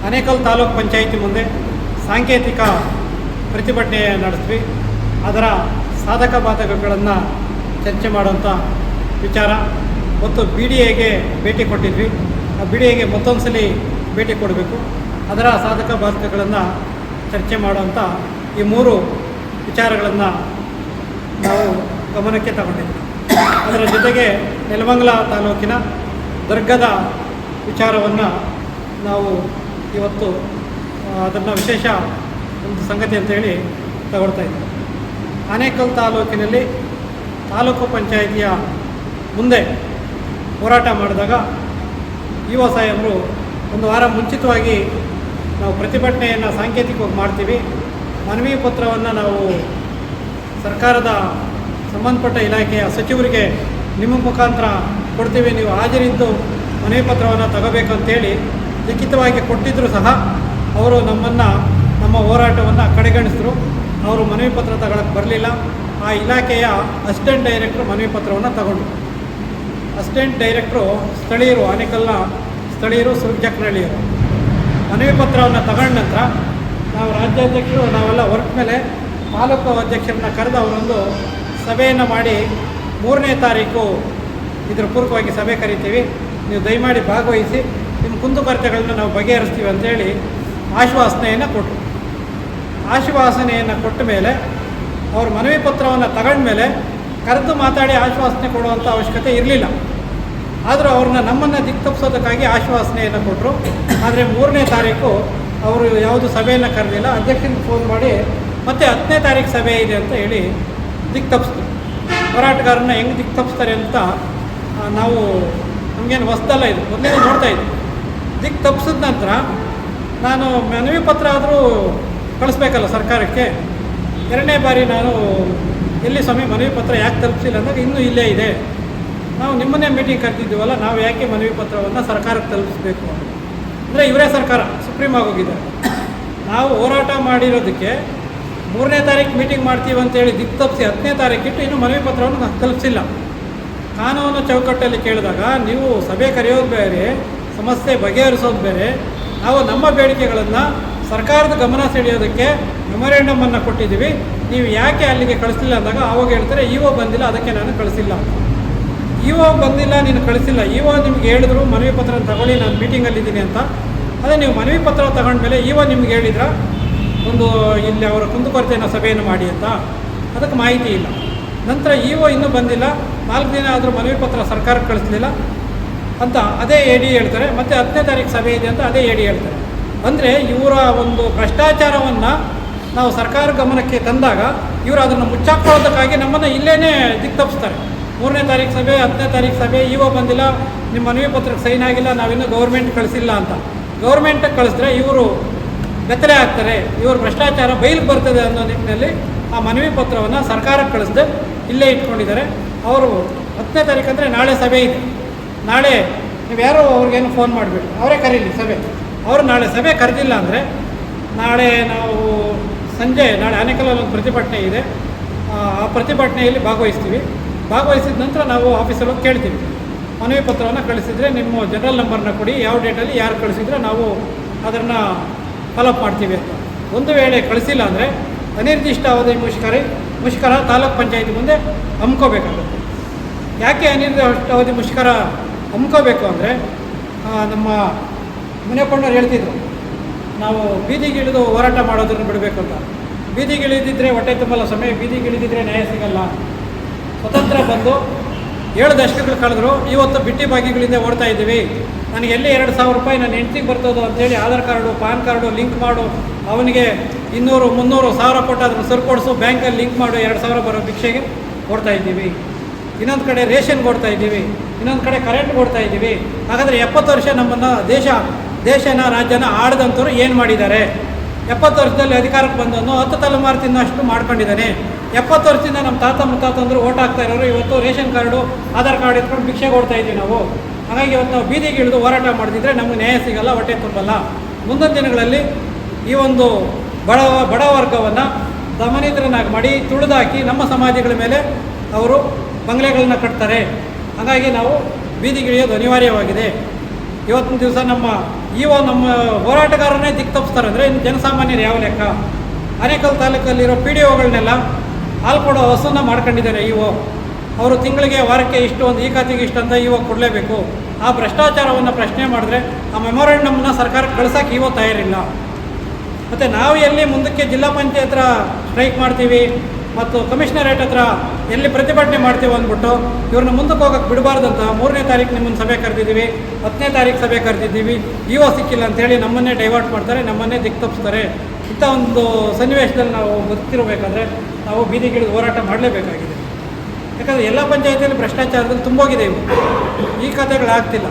ಅನೇಕಲ್ ತಾಲೂಕ್ ಪಂಚಾಯಿತಿ ಮುಂದೆ ಸಾಂಕೇತಿಕ ಪ್ರತಿಭಟನೆ ನಡೆಸಿದ್ವಿ. ಅದರ ಸಾಧಕ ಬಾಧಕಗಳನ್ನು ಚರ್ಚೆ ಮಾಡುವಂಥ ವಿಚಾರ. ಮತ್ತು ಬಿ ಡಿ ಎಗೆ ಭೇಟಿ ಕೊಟ್ಟಿದ್ವಿ. ಆ ಬಿ ಡಿ ಎಗೆ ಮತ್ತೊಂದು ಸಲ ಭೇಟಿ ಕೊಡಬೇಕು. ಅದರ ಸಾಧಕ ಬಾಧಕಗಳನ್ನು ಚರ್ಚೆ ಮಾಡುವಂಥ ಈ ಮೂರು ವಿಚಾರಗಳನ್ನು ನಾವು ಗಮನಕ್ಕೆ ತಗೊಂಡಿದ್ವಿ. ಅದರ ಜೊತೆಗೆ ನೆಲಮಂಗಲ ತಾಲೂಕಿನ ದರ್ಗದ ವಿಚಾರವನ್ನು ನಾವು ಇವತ್ತು ಅದನ್ನು ವಿಶೇಷ ಒಂದು ಸಂಗತಿ ಅಂತೇಳಿ ತಗೊಳ್ತಾ ಇದ್ದೀವಿ ಆನೇಕಲ್ ತಾಲೂಕಿನಲ್ಲಿ ತಾಲೂಕು ಪಂಚಾಯಿತಿಯ ಮುಂದೆ ಹೋರಾಟ ಮಾಡಿದಾಗ ಯುವ ಸಾಹೇಬರು ಒಂದು ವಾರ ಮುಂಚಿತವಾಗಿ ನಾವು ಪ್ರತಿಭಟನೆಯನ್ನು ಸಾಂಕೇತಿಕವಾಗಿ ಮಾಡ್ತೀವಿ. ಮನವಿ ಪತ್ರವನ್ನು ನಾವು ಸರ್ಕಾರದ ಸಂಬಂಧಪಟ್ಟ ಇಲಾಖೆಯ ಸಚಿವರಿಗೆ ನಿಮ್ಮ ಮುಖಾಂತರ ಕೊಡ್ತೀವಿ. ನೀವು ಹಾಜರಿದ್ದು ಮನವಿ ಪತ್ರವನ್ನು ತಗೋಬೇಕು ಅಂತೇಳಿ ಲಿಖಿತವಾಗಿ ಕೊಟ್ಟಿದ್ದರೂ ಸಹ ಅವರು ನಮ್ಮನ್ನು, ನಮ್ಮ ಹೋರಾಟವನ್ನು ಕಡೆಗಣಿಸಿದ್ರು. ಅವರು ಮನವಿ ಪತ್ರ ತಗೊಳಕ್ಕೆ ಬರಲಿಲ್ಲ. ಆ ಇಲಾಖೆಯ ಅಸಿಸ್ಟೆಂಟ್ ಡೈರೆಕ್ಟ್ರು ಮನವಿ ಪತ್ರವನ್ನು ತಗೊಂಡ್ರು. ಅಸಿಸ್ಟೆಂಟ್ ಡೈರೆಕ್ಟ್ರು ಸ್ಥಳೀಯರು, ಆನೇಕಲ್ನ ಸ್ಥಳೀಯರು ಸುರ್ಜಕ್ನಹಳ್ಳಿಯರು ಮನವಿ ಪತ್ರವನ್ನು ತಗೊಂಡ ನಂತರ ನಾವು ರಾಜ್ಯಾಧ್ಯಕ್ಷರು, ನಾವೆಲ್ಲ ವರ್ಕ್ ಮೇಲೆ ತಾಲೂಕು ಅಧ್ಯಕ್ಷರನ್ನ ಕರೆದು ಅವರೊಂದು ಸಭೆಯನ್ನು ಮಾಡಿ ಮೂರನೇ ತಾರೀಕು ಇದರ ಪೂರ್ವಕವಾಗಿ ಸಭೆ ಕರಿತೀವಿ. ನೀವು ದಯಮಾಡಿ ಭಾಗವಹಿಸಿ, ನಿಮ್ಮ ಕುಂದುಕೊರತೆಗಳನ್ನು ನಾವು ಬಗೆಹರಿಸ್ತೀವಿ ಅಂತೇಳಿ ಆಶ್ವಾಸನೆಯನ್ನು ಕೊಟ್ಟರು ಆಶ್ವಾಸನೆಯನ್ನು ಕೊಟ್ಟ ಮೇಲೆ ಅವರು ಮನವಿ ಪತ್ರವನ್ನು ತಗೊಂಡ್ಮೇಲೆ ಕರೆದು ಮಾತಾಡಿ ಆಶ್ವಾಸನೆ ಕೊಡುವಂಥ ಅವಶ್ಯಕತೆ ಇರಲಿಲ್ಲ. ಆದರೂ ಅವ್ರನ್ನ ನಮ್ಮನ್ನು ದಿಕ್ಕು ತಪ್ಪಿಸೋದಕ್ಕಾಗಿ ಆಶ್ವಾಸನೆಯನ್ನು ಕೊಟ್ಟರು. ಆದರೆ ಮೂರನೇ ತಾರೀಕು ಅವರು ಯಾವುದು ಸಭೆಯನ್ನು ಕರೆದಿಲ್ಲ. ಅಧ್ಯಕ್ಷನಿಗೆ ಫೋನ್ ಮಾಡಿ, ಮತ್ತೆ ಹತ್ತನೇ ತಾರೀಕು ಸಭೆ ಇದೆ ಅಂತ ಹೇಳಿ ದಿಕ್ಕು ತಪ್ಪಿಸ್ತು ಹೋರಾಟಗಾರನ್ನ ಹೆಂಗೆ ದಿಕ್ಕು ತಪ್ಪಿಸ್ತಾರೆ ಅಂತ ನಾವು ನಮಗೇನು ಹೊಸ್ದಲ್ಲ ಇದು. ಮೊದಲೇ ನೋಡ್ತಾ ಇದ್ವಿ. ದಿಕ್ಕು ತಪ್ಪಿಸಿದ ನಂತರ ನಾನು ಮನವಿ ಪತ್ರ ಆದರೂ ಕಳಿಸ್ಬೇಕಲ್ಲ ಸರ್ಕಾರಕ್ಕೆ. ಎರಡನೇ ಬಾರಿ ನಾನು ಎಲ್ಲಿ ಸ್ವಾಮಿ ಮನವಿ ಪತ್ರ ಯಾಕೆ ತಲುಪಿಸಿಲ್ಲ ಅಂದಾಗ ಇನ್ನೂ ಇಲ್ಲೇ ಇದೆ. ನಾವು ನಿಮ್ಮನ್ನೇ ಮೀಟಿಂಗ್ ಕರೆದಿದ್ದೀವಲ್ಲ, ನಾವು ಯಾಕೆ ಮನವಿ ಪತ್ರವನ್ನು ಸರ್ಕಾರಕ್ಕೆ ತಲುಪಿಸ್ಬೇಕು ಅಂದರೆ ಇವರೇ ಸರ್ಕಾರ, ಸುಪ್ರೀಂ ಆಗೋಗಿದ್ದಾರೆ ನಾವು ಹೋರಾಟ ಮಾಡಿರೋದಕ್ಕೆ ಮೂರನೇ ತಾರೀಕು ಮೀಟಿಂಗ್ ಮಾಡ್ತೀವಿ ಅಂತೇಳಿ ದಿಕ್ಕು ತಪ್ಪಿಸಿ ಹತ್ತನೇ ತಾರೀಕಿಟ್ಟು ಇನ್ನೂ ಮನವಿ ಪತ್ರವನ್ನು ನಾನು ತಲುಪಿಸಿಲ್ಲ. ಕಾನೂನು ಚೌಕಟ್ಟಲ್ಲಿ ಕೇಳಿದಾಗ ನೀವು ಸಭೆ ಕರೆಯೋದು ಬೇರೆ, ಸಮಸ್ಯೆ ಬಗೆಹರಿಸೋದು ಬೇರೆ. ನಾವು ನಮ್ಮ ಬೇಡಿಕೆಗಳನ್ನು ಸರ್ಕಾರದ ಗಮನ ಸೆಳೆಯೋದಕ್ಕೆ ಮೆಮೊರೇಂಡಮನ್ನು ಕೊಟ್ಟಿದ್ದೀವಿ. ನೀವು ಯಾಕೆ ಅಲ್ಲಿಗೆ ಕಳಿಸಲಿಲ್ಲ ಅಂದಾಗ ಆವಾಗ ಹೇಳ್ತಾರೆ ಇವೋ ಬಂದಿಲ್ಲ, ಅದಕ್ಕೆ ನಾನು ಕಳಿಸಿಲ್ಲ. ಇಒ ಬಂದಿಲ್ಲ, ನೀನು ಕಳಿಸಿಲ್ಲ. ಇಒ ನಿಮ್ಗೆ ಹೇಳಿದ್ರು, ಮನವಿ ಪತ್ರ ತಗೊಳ್ಳಿ, ನಾನು ಮೀಟಿಂಗಲ್ಲಿದ್ದೀನಿ ಅಂತ. ಅದೇ ನೀವು ಮನವಿ ಪತ್ರ ತಗೊಂಡ್ಮೇಲೆ ಇಒ ನಿಮ್ಗೆ ಹೇಳಿದ್ರ? ಒಂದು, ಇಲ್ಲಿ ಅವರ ಕುಂದುಕೊರತೆಯನ್ನು ಸಭೆಯನ್ನು ಮಾಡಿ ಅಂತ. ಅದಕ್ಕೆ ಮಾಹಿತಿ ಇಲ್ಲ. ನಂತರ ಇಒ ಇನ್ನೂ ಬಂದಿಲ್ಲ. ನಾಲ್ಕು ದಿನ ಆದರೂ ಮನವಿ ಪತ್ರ ಸರ್ಕಾರಕ್ಕೆ ಕಳಿಸ್ಲಿಲ್ಲ ಅಂತ ಅದೇ ಎ ಡಿ ಹೇಳ್ತಾರೆ. ಮತ್ತು ಹತ್ತನೇ ತಾರೀಕು ಸಭೆ ಇದೆ ಅಂತ ಅದೇ ಎ ಡಿ ಹೇಳ್ತಾರೆ. ಅಂದರೆ ಇವರ ಒಂದು ಭ್ರಷ್ಟಾಚಾರವನ್ನು ನಾವು ಸರ್ಕಾರ ಗಮನಕ್ಕೆ ತಂದಾಗ ಇವರು ಅದನ್ನು ಮುಚ್ಚಾಕೊಳ್ಳೋದಕ್ಕಾಗಿ ನಮ್ಮನ್ನು ಇಲ್ಲೇ ದಿಕ್ಕು ತಪ್ಪಿಸ್ತಾರೆ ಮೂರನೇ ತಾರೀಕು ಸಭೆ, ಹತ್ತನೇ ತಾರೀಕು ಸಭೆ ಇವ ಬಂದಿಲ್ಲ, ನಿಮ್ಮ ಮನವಿ ಪತ್ರಕ್ಕೆ ಸೈನ್ ಆಗಿಲ್ಲ, ನಾವಿನ್ನೂ ಗೌರ್ಮೆಂಟ್ ಕಳಿಸಿಲ್ಲ ಅಂತ. ಗೌರ್ಮೆಂಟ್ ಕಳಿಸಿದ್ರೆ ಇವರು ಬೆತ್ತಲೆ ಆಗ್ತಾರೆ, ಇವರು ಭ್ರಷ್ಟಾಚಾರ ಬಯಲಿಗೆ ಬರ್ತದೆ ಅನ್ನೋ ನಿಟ್ಟಿನಲ್ಲಿ ಆ ಮನವಿ ಪತ್ರವನ್ನು ಸರ್ಕಾರಕ್ಕೆ ಕಳಿಸ್ದೆ ಇಲ್ಲೇ ಇಟ್ಕೊಂಡಿದ್ದಾರೆ. ಅವರು ಹತ್ತನೇ ತಾರೀಕು ಅಂದರೆ ನಾಳೆ ಸಭೆ ಇದೆ. ನಾಳೆ ನೀವು ಯಾರೋ ಅವ್ರಿಗೇನು ಫೋನ್ ಮಾಡಬೇಡಿ. ಅವರೇ ಕರೀಲಿ ಸಭೆ. ಅವರು ನಾಳೆ ಸಭೆ ಕರೆದಿಲ್ಲ ಅಂದರೆ ನಾಳೆ ನಾವು ಸಂಜೆ, ನಾಳೆ ಆನೇಕಲ್ಲಲ್ಲಿ ಒಂದು ಪ್ರತಿಭಟನೆ ಇದೆ. ಆ ಪ್ರತಿಭಟನೆಯಲ್ಲಿ ಭಾಗವಹಿಸ್ತೀವಿ. ಭಾಗವಹಿಸಿದ ನಂತರ ನಾವು ಆಫೀಸಲ್ಲಿ ಹೋಗಿ ಕೇಳ್ತೀವಿ. ಮನವಿ ಪತ್ರವನ್ನು ಕಳಿಸಿದರೆ ನಿಮ್ಮ ಜನರಲ್ ನಂಬರ್ನ ಕೊಡಿ, ಯಾವ ಡೇಟಲ್ಲಿ ಯಾರು ಕಳಿಸಿದ್ರೆ ನಾವು ಅದನ್ನು ಫಾಲೋಅಪ್ ಮಾಡ್ತೀವಿ ಅಂತ. ಒಂದು ವೇಳೆ ಕಳಿಸಿಲ್ಲ ಅಂದರೆ ಅನಿರ್ದಿಷ್ಟ ಅವಧಿ ಮುಷ್ಕರ ಮುಷ್ಕರ ತಾಲೂಕ್ ಪಂಚಾಯಿತಿ ಮುಂದೆ ಹಮ್ಕೋಬೇಕಾಗುತ್ತೆ ಯಾಕೆ ಅನಿರ್ದಿಷ್ಟ ಅವಧಿ ಮುಷ್ಕರ ಹಮ್ಕೋಬೇಕು ಅಂದರೆ ನಮ್ಮ ಮುನಿಯಪ್ಪಣ್ಣವ್ರು ಹೇಳ್ತಿದ್ರು, ನಾವು ಬೀದಿಗಿಳಿದು ಹೋರಾಟ ಮಾಡೋದನ್ನು ಬಿಡಬೇಕು ಅಂತ. ಬೀದಿಗಿಳಿದಿದ್ರೆ ಹೊಟ್ಟೆ ತುಂಬಲ್ಲ ಸಮಯ ಬೀದಿಗಿಳಿದಿದ್ರೆ ನ್ಯಾಯ ಸಿಗಲ್ಲ. ಸ್ವತಂತ್ರ ಬಂದು ಏಳು ದಶಕಗಳು ಕಳೆದ್ರು ಇವತ್ತು ಬಿಟ್ಟಿ ಬಾಗಿಗಳಿಂದ ಓಡ್ತಾ ಇದ್ದೀವಿ. ನನಗೆ ಎಲ್ಲಿ ಎರಡು ಸಾವಿರ ರೂಪಾಯಿ ನನ್ನ ಹೆಂಡ್ತಿಗೆ ಬರ್ತದೋ ಅಂತೇಳಿ Aadhaar card, PAN card, link ಮಾಡು. ಅವನಿಗೆ ಇನ್ನೂರು, ಮುನ್ನೂರು ಸಾವಿರ ಕೊಟ್ಟು ಅದನ್ನು ಸರಿಪಡಿಸು ಬ್ಯಾಂಕಲ್ಲಿ ಲಿಂಕ್ ಮಾಡು. ಎರಡು ಸಾವಿರ ಬರೋ ಭಿಕ್ಷೆಗೆ ಓಡ್ತಾ ಇದ್ದೀವಿ. ಇನ್ನೊಂದು ಕಡೆ ರೇಷನ್ ಕೊಡ್ತಾ ಇದ್ದೀವಿ. ಇನ್ನೊಂದು ಕಡೆ ಕರೆಂಟ್ ಕೊಡ್ತಾ ಇದ್ದೀವಿ. ಹಾಗಾದರೆ ಎಪ್ಪತ್ತು ವರ್ಷ ನಮ್ಮನ್ನು ದೇಶ, ದೇಶನ, ರಾಜ್ಯನ ಆಡದಂಥವ್ರು ಏನು ಮಾಡಿದ್ದಾರೆ? ಎಪ್ಪತ್ತು ವರ್ಷದಲ್ಲಿ ಅಧಿಕಾರಕ್ಕೆ ಬಂದವನು ಹತ್ತು ತಲೆಮಾರು ತಿನ್ನೋಷ್ಟು ಮಾಡ್ಕೊಂಡಿದ್ದಾನೆ. ಎಪ್ಪತ್ತು ವರ್ಷದಿಂದ ನಮ್ಮ ತಾತ ಮುತ್ತಾತಂದ್ರು ಓಟ್ ಹಾಕ್ತಾ ಇರೋರು. ಇವತ್ತು ರೇಷನ್ ಕಾರ್ಡು, ಆಧಾರ್ ಕಾರ್ಡ್ ಇಟ್ಕೊಂಡು ಭಿಕ್ಷೆ ಕೊಡ್ತಾ ಇದ್ದೀವಿ ನಾವು. ಹಾಗಾಗಿ ಇವತ್ತು ನಾವು ಬೀದಿಗೆ ಇಳಿದು ಹೋರಾಟ ಮಾಡ್ತಿದ್ರೆ ನಮಗೆ ನ್ಯಾಯ ಸಿಗಲ್ಲ, ಹೊಟ್ಟೆ ತುಂಬಲ್ಲ. ಮುಂದಿನ ದಿನಗಳಲ್ಲಿ ಈ ಒಂದು ಬಡ ಬಡ ವರ್ಗವನ್ನು ದಮನಿತರನ್ನಾಗಿ ಮಾಡಿ ತುಳಿದಾಕಿ ನಮ್ಮ ಸಮಾಜಗಳ ಮೇಲೆ ಅವರು ಬಂಗ್ಲೆಗಳನ್ನ ಕಟ್ತಾರೆ. ಹಾಗಾಗಿ ನಾವು ಬೀದಿಗಿಳಿಯೋದು ಅನಿವಾರ್ಯವಾಗಿದೆ. ಇವತ್ತಿನ ದಿವಸ ನಮ್ಮ ಇವ ನಮ್ಮ ಹೋರಾಟಗಾರನೇ ದಿಕ್ಕು ತಪ್ಪಿಸ್ತಾರೆ ಅಂದರೆ ಇನ್ನು ಜನಸಾಮಾನ್ಯರು ಯಾವ ಲೆಕ್ಕ? ಆನೇಕಲ್ ತಾಲೂಕಲ್ಲಿರೋ ಪಿ ಡಿ ಒಗಳನ್ನೆಲ್ಲ ಹಾಲು ಕೊಡೋ ಹಸುನ ಮಾಡ್ಕೊಂಡಿದ್ದಾರೆ ಇವು. ಅವರು ತಿಂಗಳಿಗೆ ವಾರಕ್ಕೆ ಇಷ್ಟು ಒಂದು ಈ ಖಾತೆಗೆ ಇಷ್ಟು ಅಂತ ಇವಾಗ ಕೊಡಲೇಬೇಕು. ಆ ಭ್ರಷ್ಟಾಚಾರವನ್ನು ಪ್ರಶ್ನೆ ಮಾಡಿದ್ರೆ ಆ ಮೆಮೊರಂಡಮ್ನ ಸರ್ಕಾರಕ್ಕೆ ಕಳ್ಸೋಕೆ ಇವೋ ತಯಾರಿಲ್ಲ. ಮತ್ತು ನಾವು ಎಲ್ಲಿ ಮುಂದಕ್ಕೆ ಜಿಲ್ಲಾ ಪಂಚಾಯತ್ ಹತ್ರ ಸ್ಟ್ರೈಕ್ ಮಾಡ್ತೀವಿ, ಮತ್ತು ಕಮಿಷನರೇಟ್ ಹತ್ರ ಎಲ್ಲಿ ಪ್ರತಿಭಟನೆ ಮಾಡ್ತೀವಿ ಅಂದ್ಬಿಟ್ಟು ಇವ್ರನ್ನ ಮುಂದಕ್ಕೆ ಹೋಗಕ್ಕೆ ಬಿಡಬಾರ್ದಂತ ಮೂರನೇ ತಾರೀಕು ನಿಮ್ಮನ್ನು ಸಭೆ ಕರೆದಿದ್ದೀವಿ, ಹತ್ತನೇ ತಾರೀಕು ಸಭೆ ಕರೆದಿದ್ದೀವಿ. ಇವೋ ಸಿಕ್ಕಿಲ್ಲ ಅಂತೇಳಿ ನಮ್ಮನ್ನೇ ಡೈವರ್ಟ್ ಮಾಡ್ತಾರೆ, ನಮ್ಮನ್ನೇ ದಿಕ್ಕು ತಪ್ಪಿಸ್ತಾರೆ ಇಂಥ ಒಂದು ಸನ್ನಿವೇಶದಲ್ಲಿ ನಾವು ಬದುಕಿರಬೇಕಾದ್ರೆ ನಾವು ಬೀದಿಗಿಳಿದು ಹೋರಾಟ ಮಾಡಲೇಬೇಕಾಗಿದೆ. ಯಾಕಂದರೆ ಎಲ್ಲ ಪಂಚಾಯತಿಯಲ್ಲಿ ಭ್ರಷ್ಟಾಚಾರದಲ್ಲಿ ತುಂಬೋಗಿದೆ ಇವು. ಈ ಕಥೆಗಳಾಗ್ತಿಲ್ಲ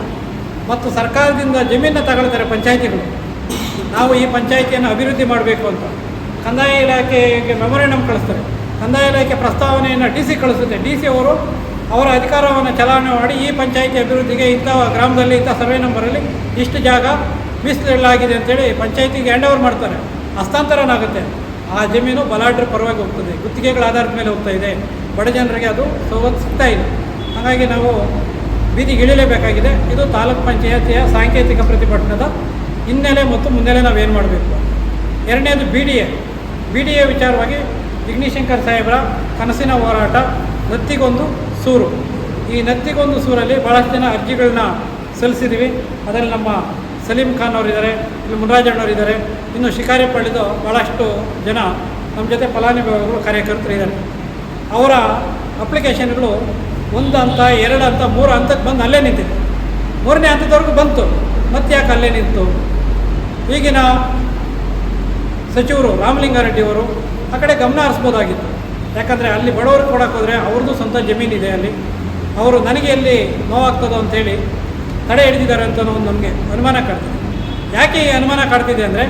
ಮತ್ತು ಸರ್ಕಾರದಿಂದ ಜಮೀನನ್ನು ತಗೊಳ್ತಾರೆ ಪಂಚಾಯತಿಗಳು. ನಾವು ಈ ಪಂಚಾಯಿತಿಯನ್ನು ಅಭಿವೃದ್ಧಿ ಮಾಡಬೇಕು ಅಂತ. ಕಂದಾಯ ಇಲಾಖೆಗೆ ಮೆಮೊರೇಂಡಮ್ ಕಳಿಸ್ತಾರೆ. ಕಂದಾಯ ಇಲಾಖೆ ಪ್ರಸ್ತಾವನೆಯನ್ನು ಡಿ ಸಿ ಕಳಿಸುತ್ತೆ. ಡಿ ಸಿ ಅವರು ಅವರ ಅಧಿಕಾರವನ್ನು ಚಲಾವಣೆ ಮಾಡಿ ಈ ಪಂಚಾಯಿತಿ ಅಭಿವೃದ್ಧಿಗೆ ಇಂಥ ಗ್ರಾಮದಲ್ಲಿ ಇಂಥ ಸರ್ವೆ ನಂಬರಲ್ಲಿ ಇಷ್ಟು ಜಾಗ ಮೀಸಲಿಡಲಾಗಿದೆ ಅಂತೇಳಿ ಪಂಚಾಯಿತಿಗೆ ಹ್ಯಾಂಡ್ ಓವರ್ ಮಾಡ್ತಾರೆ. ಹಸ್ತಾಂತರನಾಗುತ್ತೆ. ಆ ಜಮೀನು ಬಲಾಢ್ರ ಪರವಾಗಿ ಹೋಗ್ತದೆ. ಗುತ್ತಿಗೆಗಳ ಆಧಾರದ ಮೇಲೆ ಹೋಗ್ತಾ ಇದೆ. ಬಡ ಜನರಿಗೆ ಅದು ಸವಲತ್ತು ಸಿಗ್ತಾ ಇಲ್ಲ. ಹಾಗಾಗಿ ನಾವು ಬೀದಿಗೆ ಇಳಿಲೇಬೇಕಾಗಿದೆ ಇದು ತಾಲೂಕ್ ಪಂಚಾಯತಿಯ ಸಾಂಕೇತಿಕ ಪ್ರತಿಭಟನದ ಹಿನ್ನೆಲೆ ಮತ್ತು ಮುನ್ನೆಲೆ ನಾವೇನು ಮಾಡಬೇಕು? ಎರಡನೇದು B D A B D A ವಿಚಾರವಾಗಿ ವಿಘ್ನಿಶಂಕರ್ ಸಾಹೇಬರ ಕನಸಿನ ಹೋರಾಟ, ನತ್ತಿಗೊಂದು ಸೂರು. ಈ ನತ್ತಿಗೊಂದು ಸೂರಲ್ಲಿ ಭಾಳಷ್ಟು ಜನ ಅರ್ಜಿಗಳನ್ನ ಸಲ್ಲಿಸಿದ್ದೀವಿ ಅದರಲ್ಲಿ ನಮ್ಮ ಸಲೀಂ ಖಾನ್ ಅವರಿದ್ದಾರೆ. ಇಲ್ಲಿ ಮುನರಾಜಣ್ಣವ್ರು ಇದ್ದಾರೆ. ಇನ್ನು ಶಿಕಾರಿಪಳ್ಳಿದು ಭಾಳಷ್ಟು ಜನ ನಮ್ಮ ಜೊತೆ ಫಲಾನುಭವಿಗಳು, ಕಾರ್ಯಕರ್ತರು ಇದ್ದಾರೆ. ಅವರ ಅಪ್ಲಿಕೇಶನ್ಗಳು ಒಂದು ಹಂತ, ಎರಡು ಹಂತ, ಮೂರು ಹಂತಕ್ಕೆ ಬಂದು ಅಲ್ಲೇ ನಿಂತಿದೆ. ಮೂರನೇ ಹಂತದವರೆಗೂ ಬಂತು. ಮತ್ತೆ ಯಾಕೆ ಅಲ್ಲೇ ನಿಂತು? ಈಗಿನ ಸಚಿವರು ರಾಮಲಿಂಗಾರೆಡ್ಡಿಯವರು ಆ ಕಡೆ ಗಮನ ಹರಿಸ್ಬೋದಾಗಿತ್ತು. ಯಾಕಂದರೆ ಅಲ್ಲಿ ಬಡವರಿಗೆ ಕೊಡೋಕೆ ಹೋದರೆ ಅವ್ರದ್ದು ಸ್ವಂತ ಜಮೀನಿದೆ ಅಲ್ಲಿ. ಅವರು ನನಗೆ ಎಲ್ಲಿ ನೋವಾಗ್ತದೋ ಅಂತೇಳಿ ತಡೆ ಹಿಡಿದಿದ್ದಾರೆ ಅಂತ ಒಂದು ನಮಗೆ ಅನುಮಾನ ಕಾಡ್ತಿದೆ ಯಾಕೆ ಈ ಅನುಮಾನ ಕಾಡ್ತಿದೆ ಅಂದರೆ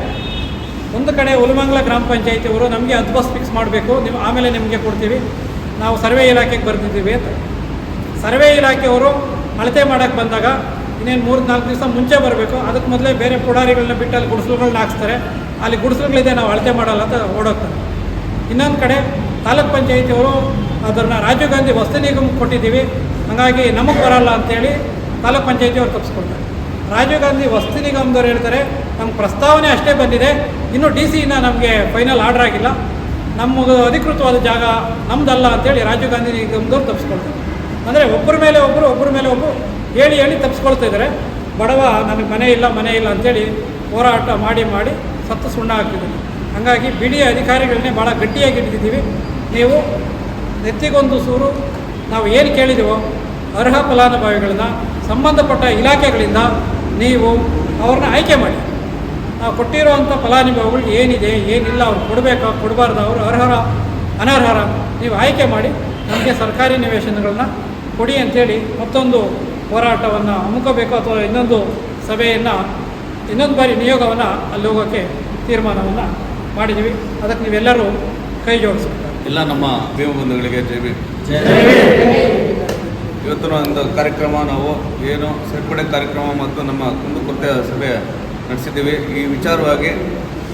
ಒಂದು ಕಡೆ ಉಲಮಂಗಲ ಗ್ರಾಮ ಪಂಚಾಯತಿಯವರು ನಮಗೆ ಬಸ್ ಫಿಕ್ಸ್ ಮಾಡಬೇಕು ನೀವು ಆಮೇಲೆ ನಿಮಗೆ ಕೊಡ್ತೀವಿ. ನಾವು ಸರ್ವೆ ಇಲಾಖೆಗೆ ಬರ್ತಿದ್ದೀವಿ ಅಂತ. ಸರ್ವೆ ಇಲಾಖೆಯವರು ಅಳತೆ ಮಾಡೋಕ್ಕೆ ಬಂದಾಗ ಇನ್ನೇನು ಮೂರು ನಾಲ್ಕು ದಿವಸ ಮುಂಚೆ ಬರಬೇಕು ಅದಕ್ಕೆ ಮೊದಲೇ ಬೇರೆ ಪುಡಾರಿಗಳನ್ನ ಬಿಟ್ಟು ಅಲ್ಲಿ ಗುಡಿಸಲುಗಳನ್ನ ಹಾಕ್ಸ್ತಾರೆ. ಅಲ್ಲಿ ಗುಡಿಸಲುಗಳಿದೆ, ನಾವು ಅಳತೆ ಮಾಡಲ್ಲ ಅಂತ ಓಡೋಗ್ತಾರೆ. ಇನ್ನೊಂದು ಕಡೆ ತಾಲೂಕ್ ಪಂಚಾಯಿತಿಯವರು ಅದನ್ನು ರಾಜೀವ್ ಗಾಂಧಿ ವಸ್ತು ನಿಗಮಕ್ಕೆ ಕೊಟ್ಟಿದ್ದೀವಿ, ಹಾಗಾಗಿ ನಮಗೆ ಬರಲ್ಲ ಅಂತೇಳಿ ತಾಲೂಕ್ ಪಂಚಾಯಿತಿಯವರು ತಪ್ಪಿಸ್ಕೊಳ್ತಾರೆ ರಾಜೀವ್ ಗಾಂಧಿ ವಸತಿ ನಿಗಮದವರು ಹೇಳ್ತಾರೆ, ನಮ್ಗೆ ಪ್ರಸ್ತಾವನೆ ಅಷ್ಟೇ ಬಂದಿದೆ. ಇನ್ನು ಡಿ ಸಿನ ನಮಗೆ ಫೈನಲ್ ಆರ್ಡರ್ ಆಗಿಲ್ಲ. ನಮಗೆ ಅಧಿಕೃತವಾದ ಜಾಗ ನಮ್ಮದಲ್ಲ ಅಂತೇಳಿ ರಾಜೀವ್ ಗಾಂಧಿ ನಿಗಮದವ್ರು ತಪ್ಪಿಸ್ಕೊಳ್ತಾರೆ ಅಂದರೆ ಒಬ್ಬರ ಮೇಲೆ ಒಬ್ಬರು ಒಬ್ಬರ ಮೇಲೆ ಒಬ್ಬರು ಹೇಳಿ ಹೇಳಿ ತಪ್ಪಿಸ್ಕೊಳ್ತಾ ಇದ್ದಾರೆ. ಬಡವ ನನಗೆ ಮನೆ ಇಲ್ಲ ಮನೆ ಇಲ್ಲ ಅಂತೇಳಿ ಹೋರಾಟ ಮಾಡಿ ಮಾಡಿ ಸತ್ತು ಸುಣ್ಣ ಹಾಕಿದ್ದೀವಿ ಹಾಗಾಗಿ ಬಿಡಿ ಅಧಿಕಾರಿಗಳನ್ನೇ ಭಾಳ ಗಟ್ಟಿಯಾಗಿ ಇಟ್ಟಿದ್ದೀವಿ ನೀವು ನೆತ್ತಿಗೊಂದು ಸೂರು, ನಾವು ಏನು ಕೇಳಿದೆವೋ ಅರ್ಹ ಫಲಾನುಭವಿಗಳನ್ನ, ಸಂಬಂಧಪಟ್ಟ ಇಲಾಖೆಗಳಿಂದ ನೀವು ಅವ್ರನ್ನ ಆಯ್ಕೆ ಮಾಡಿ. ನಾವು ಕೊಟ್ಟಿರುವಂಥ ಫಲಾನುಭವಿಗಳು ಏನಿದೆ ಏನಿಲ್ಲ ಅವ್ರು ಕೊಡಬೇಕಾ ಕೊಡಬಾರ್ದು ಅವರು ಅರ್ಹರ ಅನರ್ಹರ ನೀವು ಆಯ್ಕೆ ಮಾಡಿ ನಮಗೆ ಸರ್ಕಾರಿ ನಿವೇಶನಗಳನ್ನ ಕೊಡಿ ಅಂಥೇಳಿ ಮತ್ತೊಂದು ಹೋರಾಟವನ್ನು ಹಮ್ಮಿಕೋಬೇಕು ಅಥವಾ ಇನ್ನೊಂದು ಸಭೆಯನ್ನು ಇನ್ನೊಂದು ಬಾರಿ ನಿಯೋಗವನ್ನು ಅಲ್ಲಿ ಹೋಗೋಕ್ಕೆ ತೀರ್ಮಾನವನ್ನು ಮಾಡಿದ್ದೀವಿ. ಅದಕ್ಕೆ ನೀವೆಲ್ಲರೂ ಕೈ ಜೋಡಿಸ್ಬೇಕು. ಎಲ್ಲ ನಮ್ಮ ಭೀಮ. ಬಂಧುಗಳಿಗೆ ಜೈ ಭೀಮ್. ಇವತ್ತಿನ ಒಂದು ಕಾರ್ಯಕ್ರಮ ನಾವು ಏನು ಸೇರ್ಪಡೆ ಕಾರ್ಯಕ್ರಮ ಮತ್ತು ನಮ್ಮ ಕುಂದುಕೊರತೆ ಸಭೆ ನಡೆಸಿದ್ದೀವಿ. ಈ ವಿಚಾರವಾಗಿ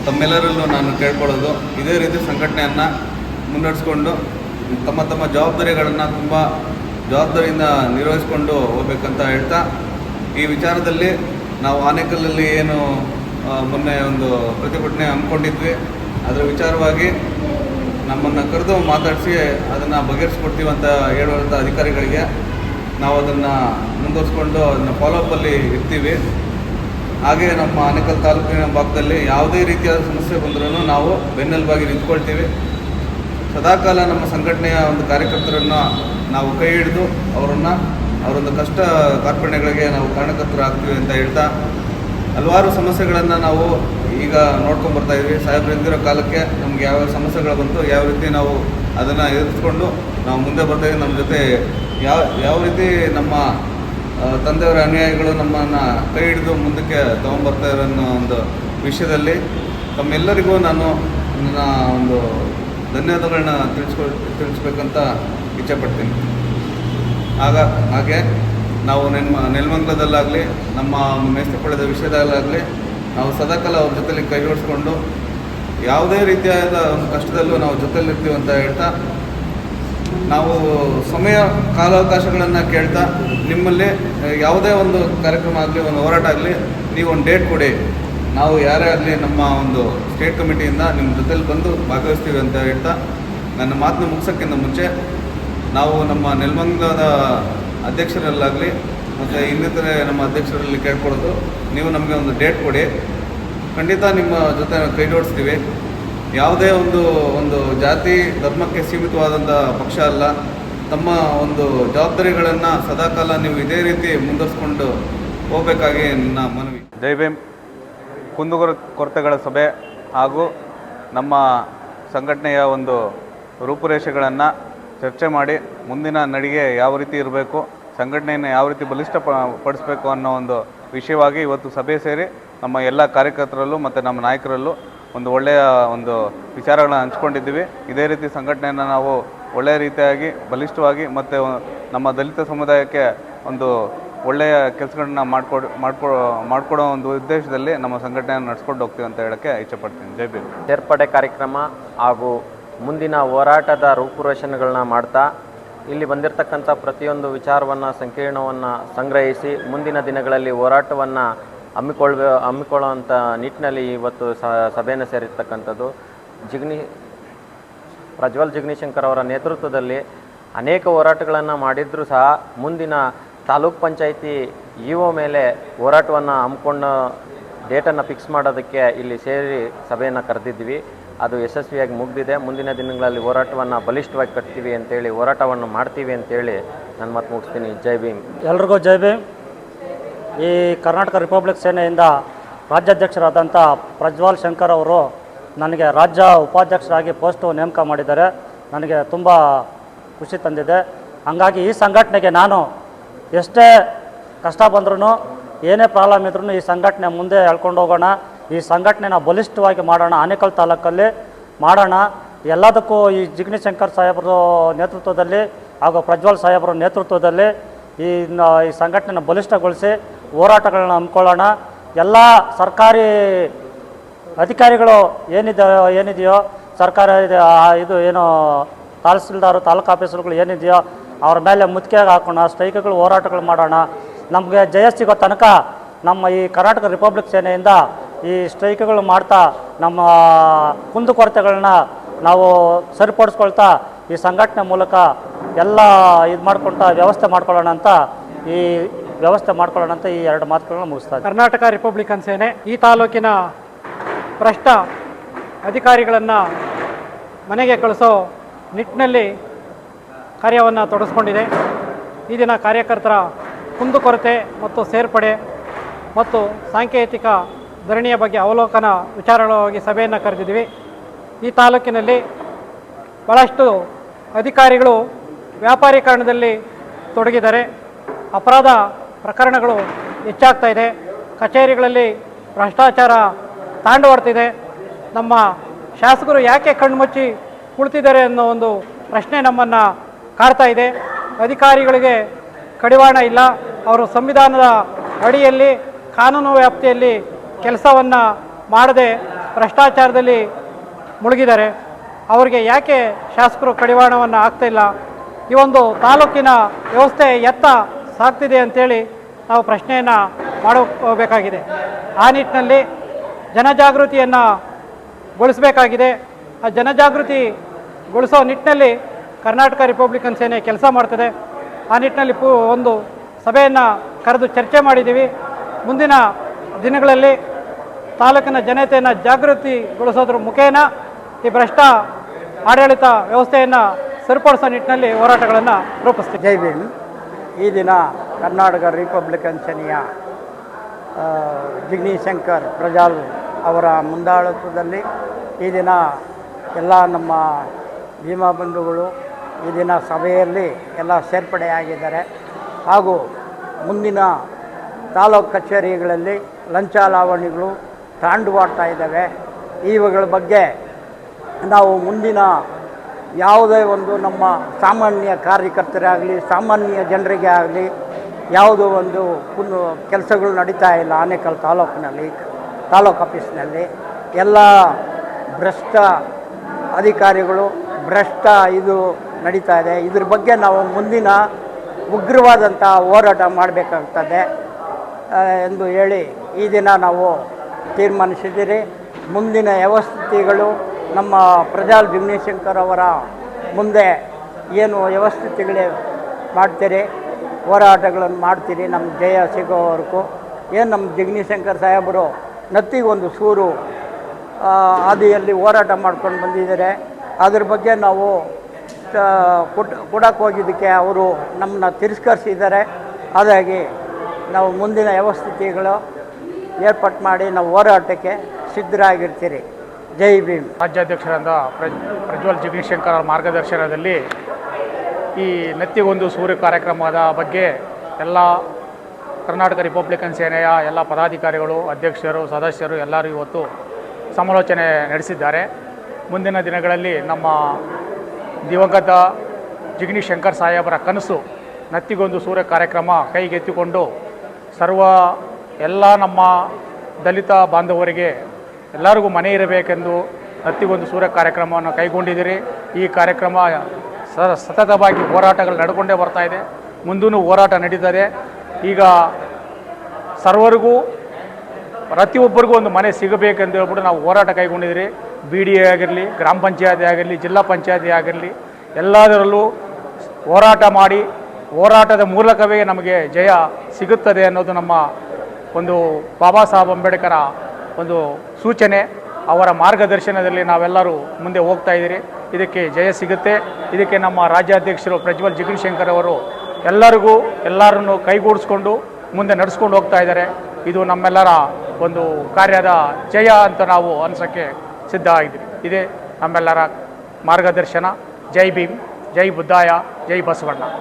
ತಮ್ಮೆಲ್ಲರಲ್ಲೂ ನಾನು ಕೇಳ್ಕೊಳ್ಳೋದು, ಇದೇ ರೀತಿ ಸಂಘಟನೆಯನ್ನು ಮುನ್ನಡೆಸ್ಕೊಂಡು ತಮ್ಮ ತಮ್ಮ ಜವಾಬ್ದಾರಿಗಳನ್ನು ತುಂಬ ಜವಾಬ್ದಾರಿಯಿಂದ ನಿರ್ವಹಿಸ್ಕೊಂಡು ಹೋಗ್ಬೇಕಂತ ಹೇಳ್ತಾ, ಈ ವಿಚಾರದಲ್ಲಿ ನಾವು ಆನೇಕಲ್ಲಲ್ಲಿ ಏನು ಮೊನ್ನೆ ಒಂದು ಪ್ರತಿಭಟನೆ ಹಮ್ಮಿಕೊಂಡಿದ್ವಿ. ಅದರ ವಿಚಾರವಾಗಿ ನಮ್ಮನ್ನು ಕರೆದು ಮಾತಾಡಿಸಿ ಅದನ್ನು ಅಂತ ಹೇಳುವಂಥ ಅಧಿಕಾರಿಗಳಿಗೆ ನಾವು ಅದನ್ನು ಮುಂದುವರಿಸ್ಕೊಂಡು ಅದನ್ನು ಫಾಲೋಅಪಲ್ಲಿ ಇರ್ತೀವಿ. ಹಾಗೆ ನಮ್ಮ ಆನೇಕಲ್ ತಾಲೂಕಿನ ಭಾಗದಲ್ಲಿ ಯಾವುದೇ ರೀತಿಯಾದ ಸಮಸ್ಯೆ ಬಂದರೂ ನಾವು ಬೆನ್ನೆಲುಬಾಗಿ ನಿಂತ್ಕೊಳ್ತೀವಿ. ಸದಾಕಾಲ ನಮ್ಮ ಸಂಘಟನೆಯ ಒಂದು ಕಾರ್ಯಕರ್ತರನ್ನು ನಾವು ಕೈ ಹಿಡಿದು ಅವರನ್ನು, ಅವರೊಂದು ಕಷ್ಟ ಕಾರ್ಪಣ್ಯಗಳಿಗೆ ನಾವು ಕಾರಣಕರ್ತರಾಗ್ತೀವಿ ಅಂತ ಹೇಳ್ತಾ, ಹಲವಾರು ಸಮಸ್ಯೆಗಳನ್ನು ನಾವು ಈಗ ನೋಡ್ಕೊಂಡು ಬರ್ತಾ ಇದ್ವಿ. ಸಾಹೇಬ್ರು ಇದ್ದಿರೋ ಕಾಲಕ್ಕೆ ನಮ್ಗೆ ಯಾವ್ಯಾವ ಸಮಸ್ಯೆಗಳು ಬಂತು, ಯಾವ ರೀತಿ ನಾವು ಅದನ್ನು ಎದುರಿಸ್ಕೊಂಡು ನಾವು ಮುಂದೆ ಬರ್ತಾ ಇದ್ದೀವಿ ನಮ್ಮ ಜೊತೆ ಯಾವ ಯಾವ ರೀತಿ ನಮ್ಮ ತಂದೆಯವರ ಅನುಯಾಯಿಗಳು ನಮ್ಮನ್ನು ಕೈ ಹಿಡಿದು ಮುಂದಕ್ಕೆ ತಗೊಂಬರ್ತಾ ಇರೋ ಅನ್ನೋ ಒಂದು ವಿಷಯದಲ್ಲಿ ತಮ್ಮೆಲ್ಲರಿಗೂ ನಾನು ನನ್ನ ಒಂದು ಧನ್ಯವಾದಗಳನ್ನ ತಿಳಿಸ್ಕೊ, ತಿಳಿಸ್ಬೇಕಂತ ಇಚ್ಛೆಪಡ್ತೀನಿ. ಆಗ, ಹಾಗೆ ನಾವು ನೆನ್ಮ, ನೆಲಮಂಗಲದಲ್ಲಾಗಲಿ, ನಮ್ಮ ಮೇಸ್ತಿಕೊಳ್ಳದ ವಿಷಯದಲ್ಲಾಗಲಿ, ನಾವು ಸದಾಕಾಲ ಅವ್ರ ಜೊತೆಲಿ ಕೈ ಜೋಡಿಸ್ಕೊಂಡು ಯಾವುದೇ ರೀತಿಯಾದ ಒಂದು ಕಷ್ಟದಲ್ಲೂ ನಾವು ಜೊತೆಲಿರ್ತೀವಿ ಅಂತ ಹೇಳ್ತಾ ನಾವು ಸಮಯ ಕಾಲಾವಕಾಶಗಳನ್ನು ಕೇಳ್ತಾ ನಿಮ್ಮಲ್ಲಿ ಯಾವುದೇ ಒಂದು ಕಾರ್ಯಕ್ರಮ ಆಗಲಿ, ಒಂದು ಹೋರಾಟ ಆಗಲಿ ನೀವು ಒಂದು ಡೇಟ್ ಕೊಡಿ. ನಾವು ಯಾರೇ ಆಗಲಿ ನಮ್ಮ ಒಂದು ಸ್ಟೇಟ್ ಕಮಿಟಿಯಿಂದ ನಿಮ್ಮ ಜೊತೆಲಿ ಬಂದು ಭಾಗವಹಿಸ್ತೀವಿ ಅಂತ ಹೇಳ್ತಾ ನನ್ನ ಮಾತನ್ನ ಮುಗಿಸೋಕ್ಕಿಂತ ಮುಂಚೆ ನಾವು ನಮ್ಮ ನೆಲಮಂಗಲದ ಅಧ್ಯಕ್ಷರಲ್ಲಾಗಲಿ ಮತ್ತು ಇನ್ನಿತರೆ ನಮ್ಮ ಅಧ್ಯಕ್ಷರಲ್ಲಿ ಕೇಳ್ಕೊಡೋದು ನೀವು ನಮಗೆ ಒಂದು ಡೇಟ್ ಕೊಡಿ. ಖಂಡಿತ ನಿಮ್ಮ ಜೊತೆ ಕೈ ಜೋಡಿಸ್ತೀವಿ ಯಾವುದೇ ಒಂದು ಒಂದು ಜಾತಿ ಧರ್ಮಕ್ಕೆ ಸೀಮಿತವಾದಂಥ ಪಕ್ಷ ಅಲ್ಲ. ತಮ್ಮ ಒಂದು ಜವಾಬ್ದಾರಿಗಳನ್ನು ಸದಾಕಾಲ ನೀವು ಇದೇ ರೀತಿ ಮುಂದುವರಿಸ್ಕೊಂಡು ಹೋಗಬೇಕಾಗಿ ನನ್ನ ಮನವಿ. ಜೈ ಕುಂದುಗೊರ ಕೊರತೆಗಳ ಸಭೆ ಹಾಗೂ ನಮ್ಮ ಸಂಘಟನೆಯ ಒಂದು ರೂಪುರೇಷೆಗಳನ್ನು ಚರ್ಚೆ ಮಾಡಿ ಮುಂದಿನ ನಡಿಗೆ ಯಾವ ರೀತಿ ಇರಬೇಕು, ಸಂಘಟನೆಯನ್ನು ಯಾವ ರೀತಿ ಬಲಿಷ್ಠ ಪಡಿಸ್ಬೇಕು ಅನ್ನೋ ಒಂದು ವಿಷಯವಾಗಿ ಇವತ್ತು ಸಭೆ ಸೇರಿ ನಮ್ಮ ಎಲ್ಲ ಕಾರ್ಯಕರ್ತರಲ್ಲೂ ಮತ್ತು ನಮ್ಮ ನಾಯಕರಲ್ಲೂ ಒಂದು ಒಳ್ಳೆಯ ಒಂದು ವಿಚಾರಗಳನ್ನ ಹಂಚ್ಕೊಂಡಿದ್ದೀವಿ. ಇದೇ ರೀತಿ ಸಂಘಟನೆಯನ್ನು ನಾವು ಒಳ್ಳೆಯ ರೀತಿಯಾಗಿ, ಬಲಿಷ್ಠವಾಗಿ ಮತ್ತು ನಮ್ಮ ದಲಿತ ಸಮುದಾಯಕ್ಕೆ ಒಂದು ಒಳ್ಳೆಯ ಕೆಲಸಗಳನ್ನ ಮಾಡ್ಕೊಡ್, ಮಾಡ್ಕೊ, ಮಾಡ್ಕೊಡೋ ಒಂದು ಉದ್ದೇಶದಲ್ಲಿ ನಮ್ಮ ಸಂಘಟನೆಯನ್ನು ನಡ್ಸ್ಕೊಂಡು ಹೋಗ್ತೀವಿ ಅಂತ ಹೇಳೋಕ್ಕೆ ಇಚ್ಛೆಪಡ್ತೀನಿ ಜೈ ಭೀಮ್. ಸೇರ್ಪಡೆ ಕಾರ್ಯಕ್ರಮ ಹಾಗೂ ಮುಂದಿನ ಹೋರಾಟದ ರೂಪುರೇಷನ್ಗಳನ್ನ ಮಾಡ್ತಾ, ಇಲ್ಲಿ ಬಂದಿರತಕ್ಕಂಥ ಪ್ರತಿಯೊಂದು ವಿಚಾರವನ್ನು, ಸಂಕೀರ್ಣವನ್ನು ಸಂಗ್ರಹಿಸಿ ಮುಂದಿನ ದಿನಗಳಲ್ಲಿ ಹೋರಾಟವನ್ನು ಹಮ್ಮಿಕೊಳ್ಬೇ ಹಮ್ಮಿಕೊಳ್ಳುವಂಥ ನಿಟ್ಟಿನಲ್ಲಿ ಇವತ್ತು ಸಭೆಯನ್ನು ಸೇರಿರ್ತಕ್ಕಂಥದ್ದು ಜಿಗ್ನಿ, ಪ್ರಜ್ವಲ್ ಜಿಗ್ನಿಶಂಕರ್ ಅವರ ನೇತೃತ್ವದಲ್ಲಿ ಅನೇಕ ಹೋರಾಟಗಳನ್ನು ಮಾಡಿದರೂ ಸಹ ಮುಂದಿನ ತಾಲೂಕ್ ಪಂಚಾಯಿತಿ ಇ ಒ ಮೇಲೆ ಹೋರಾಟವನ್ನು ಹಮ್ಮಿಕೊಂಡು ಡೇಟನ್ನು ಫಿಕ್ಸ್ ಮಾಡೋದಕ್ಕೆ ಇಲ್ಲಿ ಸೇರಿ ಸಭೆಯನ್ನು ಕರೆದಿದ್ವಿ ಅದು ಯಶಸ್ವಿಯಾಗಿ ಮುಗಿದಿದೆ. ಮುಂದಿನ ದಿನಗಳಲ್ಲಿ ಹೋರಾಟವನ್ನು ಬಲಿಷ್ಠವಾಗಿ ಕಟ್ತೀವಿ ಅಂತೇಳಿ, ಹೋರಾಟವನ್ನು ಮಾಡ್ತೀವಿ ಅಂತೇಳಿ ನನ್ನ ಮಾತು ಮುಗಿಸ್ತೀನಿ. ಜೈ ಭೀಮ್. ಎಲ್ರಿಗೂ ಜೈ ಭೀಮ್. ಈ ಕರ್ನಾಟಕ ರಿಪಬ್ಲಿಕ್ ಸೇನೆಯಿಂದ ರಾಜ್ಯಾಧ್ಯಕ್ಷರಾದಂಥ ಪ್ರಜ್ವಾಲ್ ಶಂಕರ್ ಅವರು ನನಗೆ ರಾಜ್ಯ ಉಪಾಧ್ಯಕ್ಷರಾಗಿ ಪೋಸ್ಟು ನೇಮಕ ಮಾಡಿದ್ದಾರೆ. ನನಗೆ ತುಂಬ ಖುಷಿ ತಂದಿದೆ. ಹಾಗಾಗಿ ಈ ಸಂಘಟನೆಗೆ ನಾನು ಎಷ್ಟೇ ಕಷ್ಟ ಬಂದ್ರೂ ಏನೇ ಪ್ರಾಬ್ಲಮ್ ಇದ್ರೂ ಈ ಸಂಘಟನೆ ಮುಂದೆ ಎಳ್ಕೊಂಡು ಹೋಗೋಣ. ಈ ಸಂಘಟನೆನ ಬಲಿಷ್ಠವಾಗಿ ಮಾಡೋಣ. ಆನೇಕಲ್ ತಾಲೂಕಲ್ಲಿ ಮಾಡೋಣ. ಎಲ್ಲದಕ್ಕೂ ಈ ಜಿಗ್ನಿ ಶಂಕರ್ ಸಾಹೇಬರ ನೇತೃತ್ವದಲ್ಲಿ ಹಾಗೂ ಪ್ರಜ್ವಲ್ ಸಾಹೇಬರ ನೇತೃತ್ವದಲ್ಲಿ ಈ ಸಂಘಟನೆನ ಬಲಿಷ್ಠಗೊಳಿಸಿ ಹೋರಾಟಗಳನ್ನ ಹಮ್ಮಿಕೊಳ್ಳೋಣ. ಎಲ್ಲ ಸರ್ಕಾರಿ ಅಧಿಕಾರಿಗಳು ಏನಿದೆಯೋ ಏನಿದೆಯೋ, ಸರ್ಕಾರ ಇದು ಏನು ತಹಸೀಲ್ದಾರು, ತಾಲೂಕು ಆಫೀಸರ್ಗಳು ಏನಿದೆಯೋ ಅವ್ರ ಮೇಲೆ ಮುತ್ತಿಗೆ ಹಾಕೋಣ, ಸ್ಟ್ರೈಕ್ಗಳು, ಹೋರಾಟಗಳು ಮಾಡೋಣ. ನಮಗೆ ಜಯ ಸಿಗೋ ತನಕ ನಮ್ಮ ಈ ಕರ್ನಾಟಕ ರಿಪಬ್ಲಿಕ್ ಸೇನೆಯಿಂದ ಈ ಸ್ಟ್ರೈಕ್ಗಳು ಮಾಡ್ತಾ, ನಮ್ಮ ಕುಂದುಕೊರತೆಗಳನ್ನ ನಾವು ಸರಿಪಡಿಸ್ಕೊಳ್ತಾ, ಈ ಸಂಘಟನೆ ಮೂಲಕ ಎಲ್ಲ ಇದು ಮಾಡ್ಕೊಳ್ತಾ, ವ್ಯವಸ್ಥೆ ಮಾಡ್ಕೊಳ್ಳೋಣ ಅಂತ ಈ ವ್ಯವಸ್ಥೆ ಮಾಡ್ಕೊಳ್ಳೋಣ ಅಂತ ಈ ಎರಡು ಮಾತುಗಳನ್ನ ಮುಗಿಸ್ತಾ ಇದ್ದೀನಿ. ಕರ್ನಾಟಕ ರಿಪಬ್ಲಿಕನ್ ಸೇನೆ ಈ ತಾಲೂಕಿನ ಭ್ರಷ್ಟ ಅಧಿಕಾರಿಗಳನ್ನು ಮನೆಗೆ ಕಳಿಸೋ ನಿಟ್ಟಿನಲ್ಲಿ ಕಾರ್ಯವನ್ನು ತೊಡಗಿಸ್ಕೊಂಡಿದೆ ಈ ದಿನ ಕಾರ್ಯಕರ್ತರ ಕುಂದುಕೊರತೆ ಮತ್ತು ಸೇರ್ಪಡೆ ಮತ್ತು ಸಾಂಕೇತಿಕ ಧರಣಿಯ ಬಗ್ಗೆ ಅವಲೋಕನ ವಿಚಾರವಾಗಿ ಸಭೆಯನ್ನು ಕರೆದಿದ್ವಿ ಈ ತಾಲೂಕಿನಲ್ಲಿ ಭಾಳಷ್ಟು ಅಧಿಕಾರಿಗಳು ವ್ಯಾಪಾರೀಕರಣದಲ್ಲಿ ತೊಡಗಿದ್ದಾರೆ. ಅಪರಾಧ ಪ್ರಕರಣಗಳು ಹೆಚ್ಚಾಗ್ತಾ ಇದೆ. ಕಚೇರಿಗಳಲ್ಲಿ ಭ್ರಷ್ಟಾಚಾರ ತಾಂಡವಾಡ್ತಿದೆ. ನಮ್ಮ ಶಾಸಕರು ಯಾಕೆ ಕಣ್ಮುಚ್ಚಿ ಕುಳಿತಿದ್ದಾರೆ ಅನ್ನೋ ಒಂದು ಪ್ರಶ್ನೆ ನಮ್ಮನ್ನು ಕಾಡ್ತಾ ಇದೆ. ಅಧಿಕಾರಿಗಳಿಗೆ ಕಡಿವಾಣ ಇಲ್ಲ. ಅವರು ಸಂವಿಧಾನದ ಅಡಿಯಲ್ಲಿ, ಕಾನೂನು ವ್ಯಾಪ್ತಿಯಲ್ಲಿ ಕೆಲಸವನ್ನು ಮಾಡದೆ ಭ್ರಷ್ಟಾಚಾರದಲ್ಲಿ ಮುಳುಗಿದ್ದಾರೆ. ಅವರಿಗೆ ಯಾಕೆ ಶಾಸಕರು ಕಡಿವಾಣವನ್ನು ಇಲ್ಲ? ಈ ಒಂದು ತಾಲೂಕಿನ ವ್ಯವಸ್ಥೆ ಎತ್ತ ಸಾಗ್ತಿದೆ ಅಂತೇಳಿ ನಾವು ಪ್ರಶ್ನೆಯನ್ನು ಮಾಡಬೇಕಾಗಿದೆ ಆ ನಿಟ್ಟಿನಲ್ಲಿ ಜನಜಾಗೃತಿಯನ್ನು ಗೊಳಿಸಬೇಕಾಗಿದೆ. ಆ ಜನಜಾಗೃತಿಗೊಳಿಸೋ ನಿಟ್ಟಿನಲ್ಲಿ ಕರ್ನಾಟಕ ರಿಪಬ್ಲಿಕನ್ ಸೇನೆ ಕೆಲಸ ಮಾಡ್ತದೆ. ಆ ನಿಟ್ಟಿನಲ್ಲಿ ಪೂ ಒಂದು ಸಭೆಯನ್ನು ಕರೆದು ಚರ್ಚೆ ಮಾಡಿದ್ದೀವಿ. ಮುಂದಿನ ದಿನಗಳಲ್ಲಿ ತಾಲೂಕಿನ ಜನತೆಯನ್ನು ಜಾಗೃತಿಗೊಳಿಸೋದ್ರ ಮುಖೇನ ಈ ಭ್ರಷ್ಟ ಆಡಳಿತ ವ್ಯವಸ್ಥೆಯನ್ನು ಸರಿಪಡಿಸೋ ನಿಟ್ಟಿನಲ್ಲಿ ಹೋರಾಟಗಳನ್ನು ರೂಪಿಸ್ತೀವಿ. ಜೈ ಈ ದಿನ ಕರ್ನಾಟಕ ರಿಪಬ್ಲಿಕನ್ ಸೇನೆಯ ಜಿಗ್ನಿ ಶಂಕರ್ ಪ್ರಜಾಲ್ ಅವರ ಮುಂದಾಳತ್ವದಲ್ಲಿ ಈ ದಿನ ಎಲ್ಲ ನಮ್ಮ ಭೀಮಾ ಬಂಧುಗಳು ಈ ದಿನ ಸಭೆಯಲ್ಲಿ ಎಲ್ಲ ಸೇರ್ಪಡೆಯಾಗಿದ್ದಾರೆ. ಹಾಗೂ ಮುಂದಿನ ತಾಲೂಕು ಕಚೇರಿಗಳಲ್ಲಿ ಲಂಚ ಲಾವಣಿಗಳು ತಾಂಡವಾಡ್ತಾ ಇದ್ದಾವೆ. ಇವುಗಳ ಬಗ್ಗೆ ನಾವು ಮುಂದಿನ ಯಾವುದೇ ಒಂದು ನಮ್ಮ ಸಾಮಾನ್ಯ ಕಾರ್ಯಕರ್ತರಾಗಲಿ ಸಾಮಾನ್ಯ ಜನರಿಗೆ ಆಗಲಿ ಯಾವುದೋ ಒಂದು ಕುನ್ನು ಕೆಲಸಗಳು ನಡೀತಾ ಇಲ್ಲ ಆನೇಕಲ್ ತಾಲೂಕಿನಲ್ಲಿ, ತಾಲೂಕು ಆಫೀಸ್ನಲ್ಲಿ. ಎಲ್ಲ ಭ್ರಷ್ಟ ಅಧಿಕಾರಿಗಳು, ಭ್ರಷ್ಟ ಇದು ನಡೀತಾ ಇದೆ. ಇದ್ರ ಬಗ್ಗೆ ನಾವು ಮುಂದಿನ ಉಗ್ರವಾದಂಥ ಹೋರಾಟ ಮಾಡಬೇಕಾಗ್ತದೆ ಎಂದು ಹೇಳಿ ಈ ದಿನ ನಾವು ತೀರ್ಮಾನಿಸಿದ್ದೀರಿ. ಮುಂದಿನ ವ್ಯವಸ್ಥಿತಿಗಳು ನಮ್ಮ ಪ್ರಜಾಲ್ ಜಿಮ್ನೇಶಂಕರ್ ಅವರ ಮುಂದೆ ಏನು ವ್ಯವಸ್ಥಿತಿಗಳೇ ಮಾಡ್ತೀರಿ, ಹೋರಾಟಗಳನ್ನು ಮಾಡ್ತೀರಿ, ನಮ್ಮ ಜಯ ಸಿಗೋವರೆಗೂ ಏನು ನಮ್ಮ ಜಿಗ್ನಿಶಂಕರ್ ಸಾಹೇಬರು ನತ್ತಿಗೊಂದು ಸೂರು ಆದಿಯಲ್ಲಿ ಹೋರಾಟ ಮಾಡ್ಕೊಂಡು ಬಂದಿದ್ದಾರೆ. ಅದ್ರ ಬಗ್ಗೆ ನಾವು ಕೊಟ್ಟು ಕೊಟ್, ಕೊಡಕ್ಕೆ ಹೋಗಿದ್ದಕ್ಕೆ ಅವರು ನಮ್ಮನ್ನ ತಿರಸ್ಕರಿಸಿದ್ದಾರೆ. ಹಾಗಾಗಿ ನಾವು ಮುಂದಿನ ವ್ಯವಸ್ಥಿತಿಗಳು ಏರ್ಪಾಟ್ ಮಾಡಿ ನಾವು ಹೋರಾಟಕ್ಕೆ ಸಿದ್ಧರಾಗಿರ್ತೀರಿ. ಜೈ ಭೀಮ್. ರಾಜ್ಯಾಧ್ಯಕ್ಷರಾದ ಪ್ರಜ್, ಪ್ರಜ್ವಲ್ ಜಗದೀಶಂಕರ್ ಅವರ ಮಾರ್ಗದರ್ಶನದಲ್ಲಿ ಈ ನೆತ್ತಿಗೊಂದು ಸೂರ್ಯ ಕಾರ್ಯಕ್ರಮದ ಬಗ್ಗೆ ಎಲ್ಲ ಕರ್ನಾಟಕ ರಿಪಬ್ಲಿಕನ್ ಸೇನೆಯ ಎಲ್ಲ ಪದಾಧಿಕಾರಿಗಳು, ಅಧ್ಯಕ್ಷರು, ಸದಸ್ಯರು ಎಲ್ಲರೂ ಇವತ್ತು ಸಮಾಲೋಚನೆ ನಡೆಸಿದ್ದಾರೆ. ಮುಂದಿನ ದಿನಗಳಲ್ಲಿ ನಮ್ಮ ದಿವಂಗತ ಜಿಗ್ನಿ ಶಂಕರ್ ಸಾಹೇಬರ ಕನಸು ನತ್ತಿಗೊಂದು ಸೂರ್ಯ ಕಾರ್ಯಕ್ರಮ ಕೈಗೆತ್ತಿಕೊಂಡು ಸರ್ವ ಎಲ್ಲ ನಮ್ಮ ದಲಿತ ಬಾಂಧವರಿಗೆ ಎಲ್ಲರಿಗೂ ಮನೆ ಇರಬೇಕೆಂದು ಒಂದು ಸೂರ್ಯ ಕಾರ್ಯಕ್ರಮವನ್ನು ಕೈಗೊಂಡಿದ್ದೀರಿ. ಈ ಕಾರ್ಯಕ್ರಮ ಸತತವಾಗಿ ಹೋರಾಟಗಳು ನಡ್ಕೊಂಡೇ ಬರ್ತಾ ಇದೆ. ಮುಂದೂ ಹೋರಾಟ ನಡೀತದೆ. ಈಗ ಸರ್ವರಿಗೂ, ಪ್ರತಿಯೊಬ್ಬರಿಗೂ ಒಂದು ಮನೆ ಸಿಗಬೇಕೆಂದು ಹೇಳ್ಬಿಟ್ಟು ನಾವು ಹೋರಾಟ ಕೈಗೊಂಡಿದ್ದೀರಿ. ಬಿ ಡಿ ಎ ಆಗಿರಲಿ, ಗ್ರಾಮ ಪಂಚಾಯತಿ ಆಗಿರಲಿ, ಜಿಲ್ಲಾ ಪಂಚಾಯತಿ ಆಗಿರಲಿ, ಎಲ್ಲದರಲ್ಲೂ ಹೋರಾಟ ಮಾಡಿ, ಹೋರಾಟದ ಮೂಲಕವೇ ನಮಗೆ ಜಯ ಸಿಗುತ್ತದೆ ಅನ್ನೋದು ನಮ್ಮ ಒಂದು ಬಾಬಾ ಸಾಹೇಬ್ ಅಂಬೇಡ್ಕರ ಒಂದು ಸೂಚನೆ ಅವರ ಮಾರ್ಗದರ್ಶನದಲ್ಲಿ ನಾವೆಲ್ಲರೂ ಮುಂದೆ ಹೋಗ್ತಾ ಇದ್ದೀರಿ. ಇದಕ್ಕೆ ಜಯ ಸಿಗುತ್ತೆ. ಇದಕ್ಕೆ ನಮ್ಮ ರಾಜ್ಯಾಧ್ಯಕ್ಷರು ಪ್ರಜ್ವಲ್ ಜಿಗನ್ಶಂಕರ್ ಅವರು ಎಲ್ಲರಿಗೂ ಎಲ್ಲರನ್ನು ಕೈಗೂಡಿಸ್ಕೊಂಡು ಮುಂದೆ ನಡೆಸ್ಕೊಂಡು ಹೋಗ್ತಾ ಇದ್ದಾರೆ. ಇದು ನಮ್ಮೆಲ್ಲರ ಒಂದು ಕಾರ್ಯದ ಜಯ ಅಂತ ನಾವು ಅನಿಸೋಕ್ಕೆ ಸಿದ್ಧ ಆಗಿದ್ದೀವಿ. ಇದೇ ನಮ್ಮೆಲ್ಲರ ಮಾರ್ಗದರ್ಶನ. ಜೈ ಭೀಮ್, ಜೈ ಬುದ್ಧಾಯ, ಜೈ ಬಸವಣ್ಣ.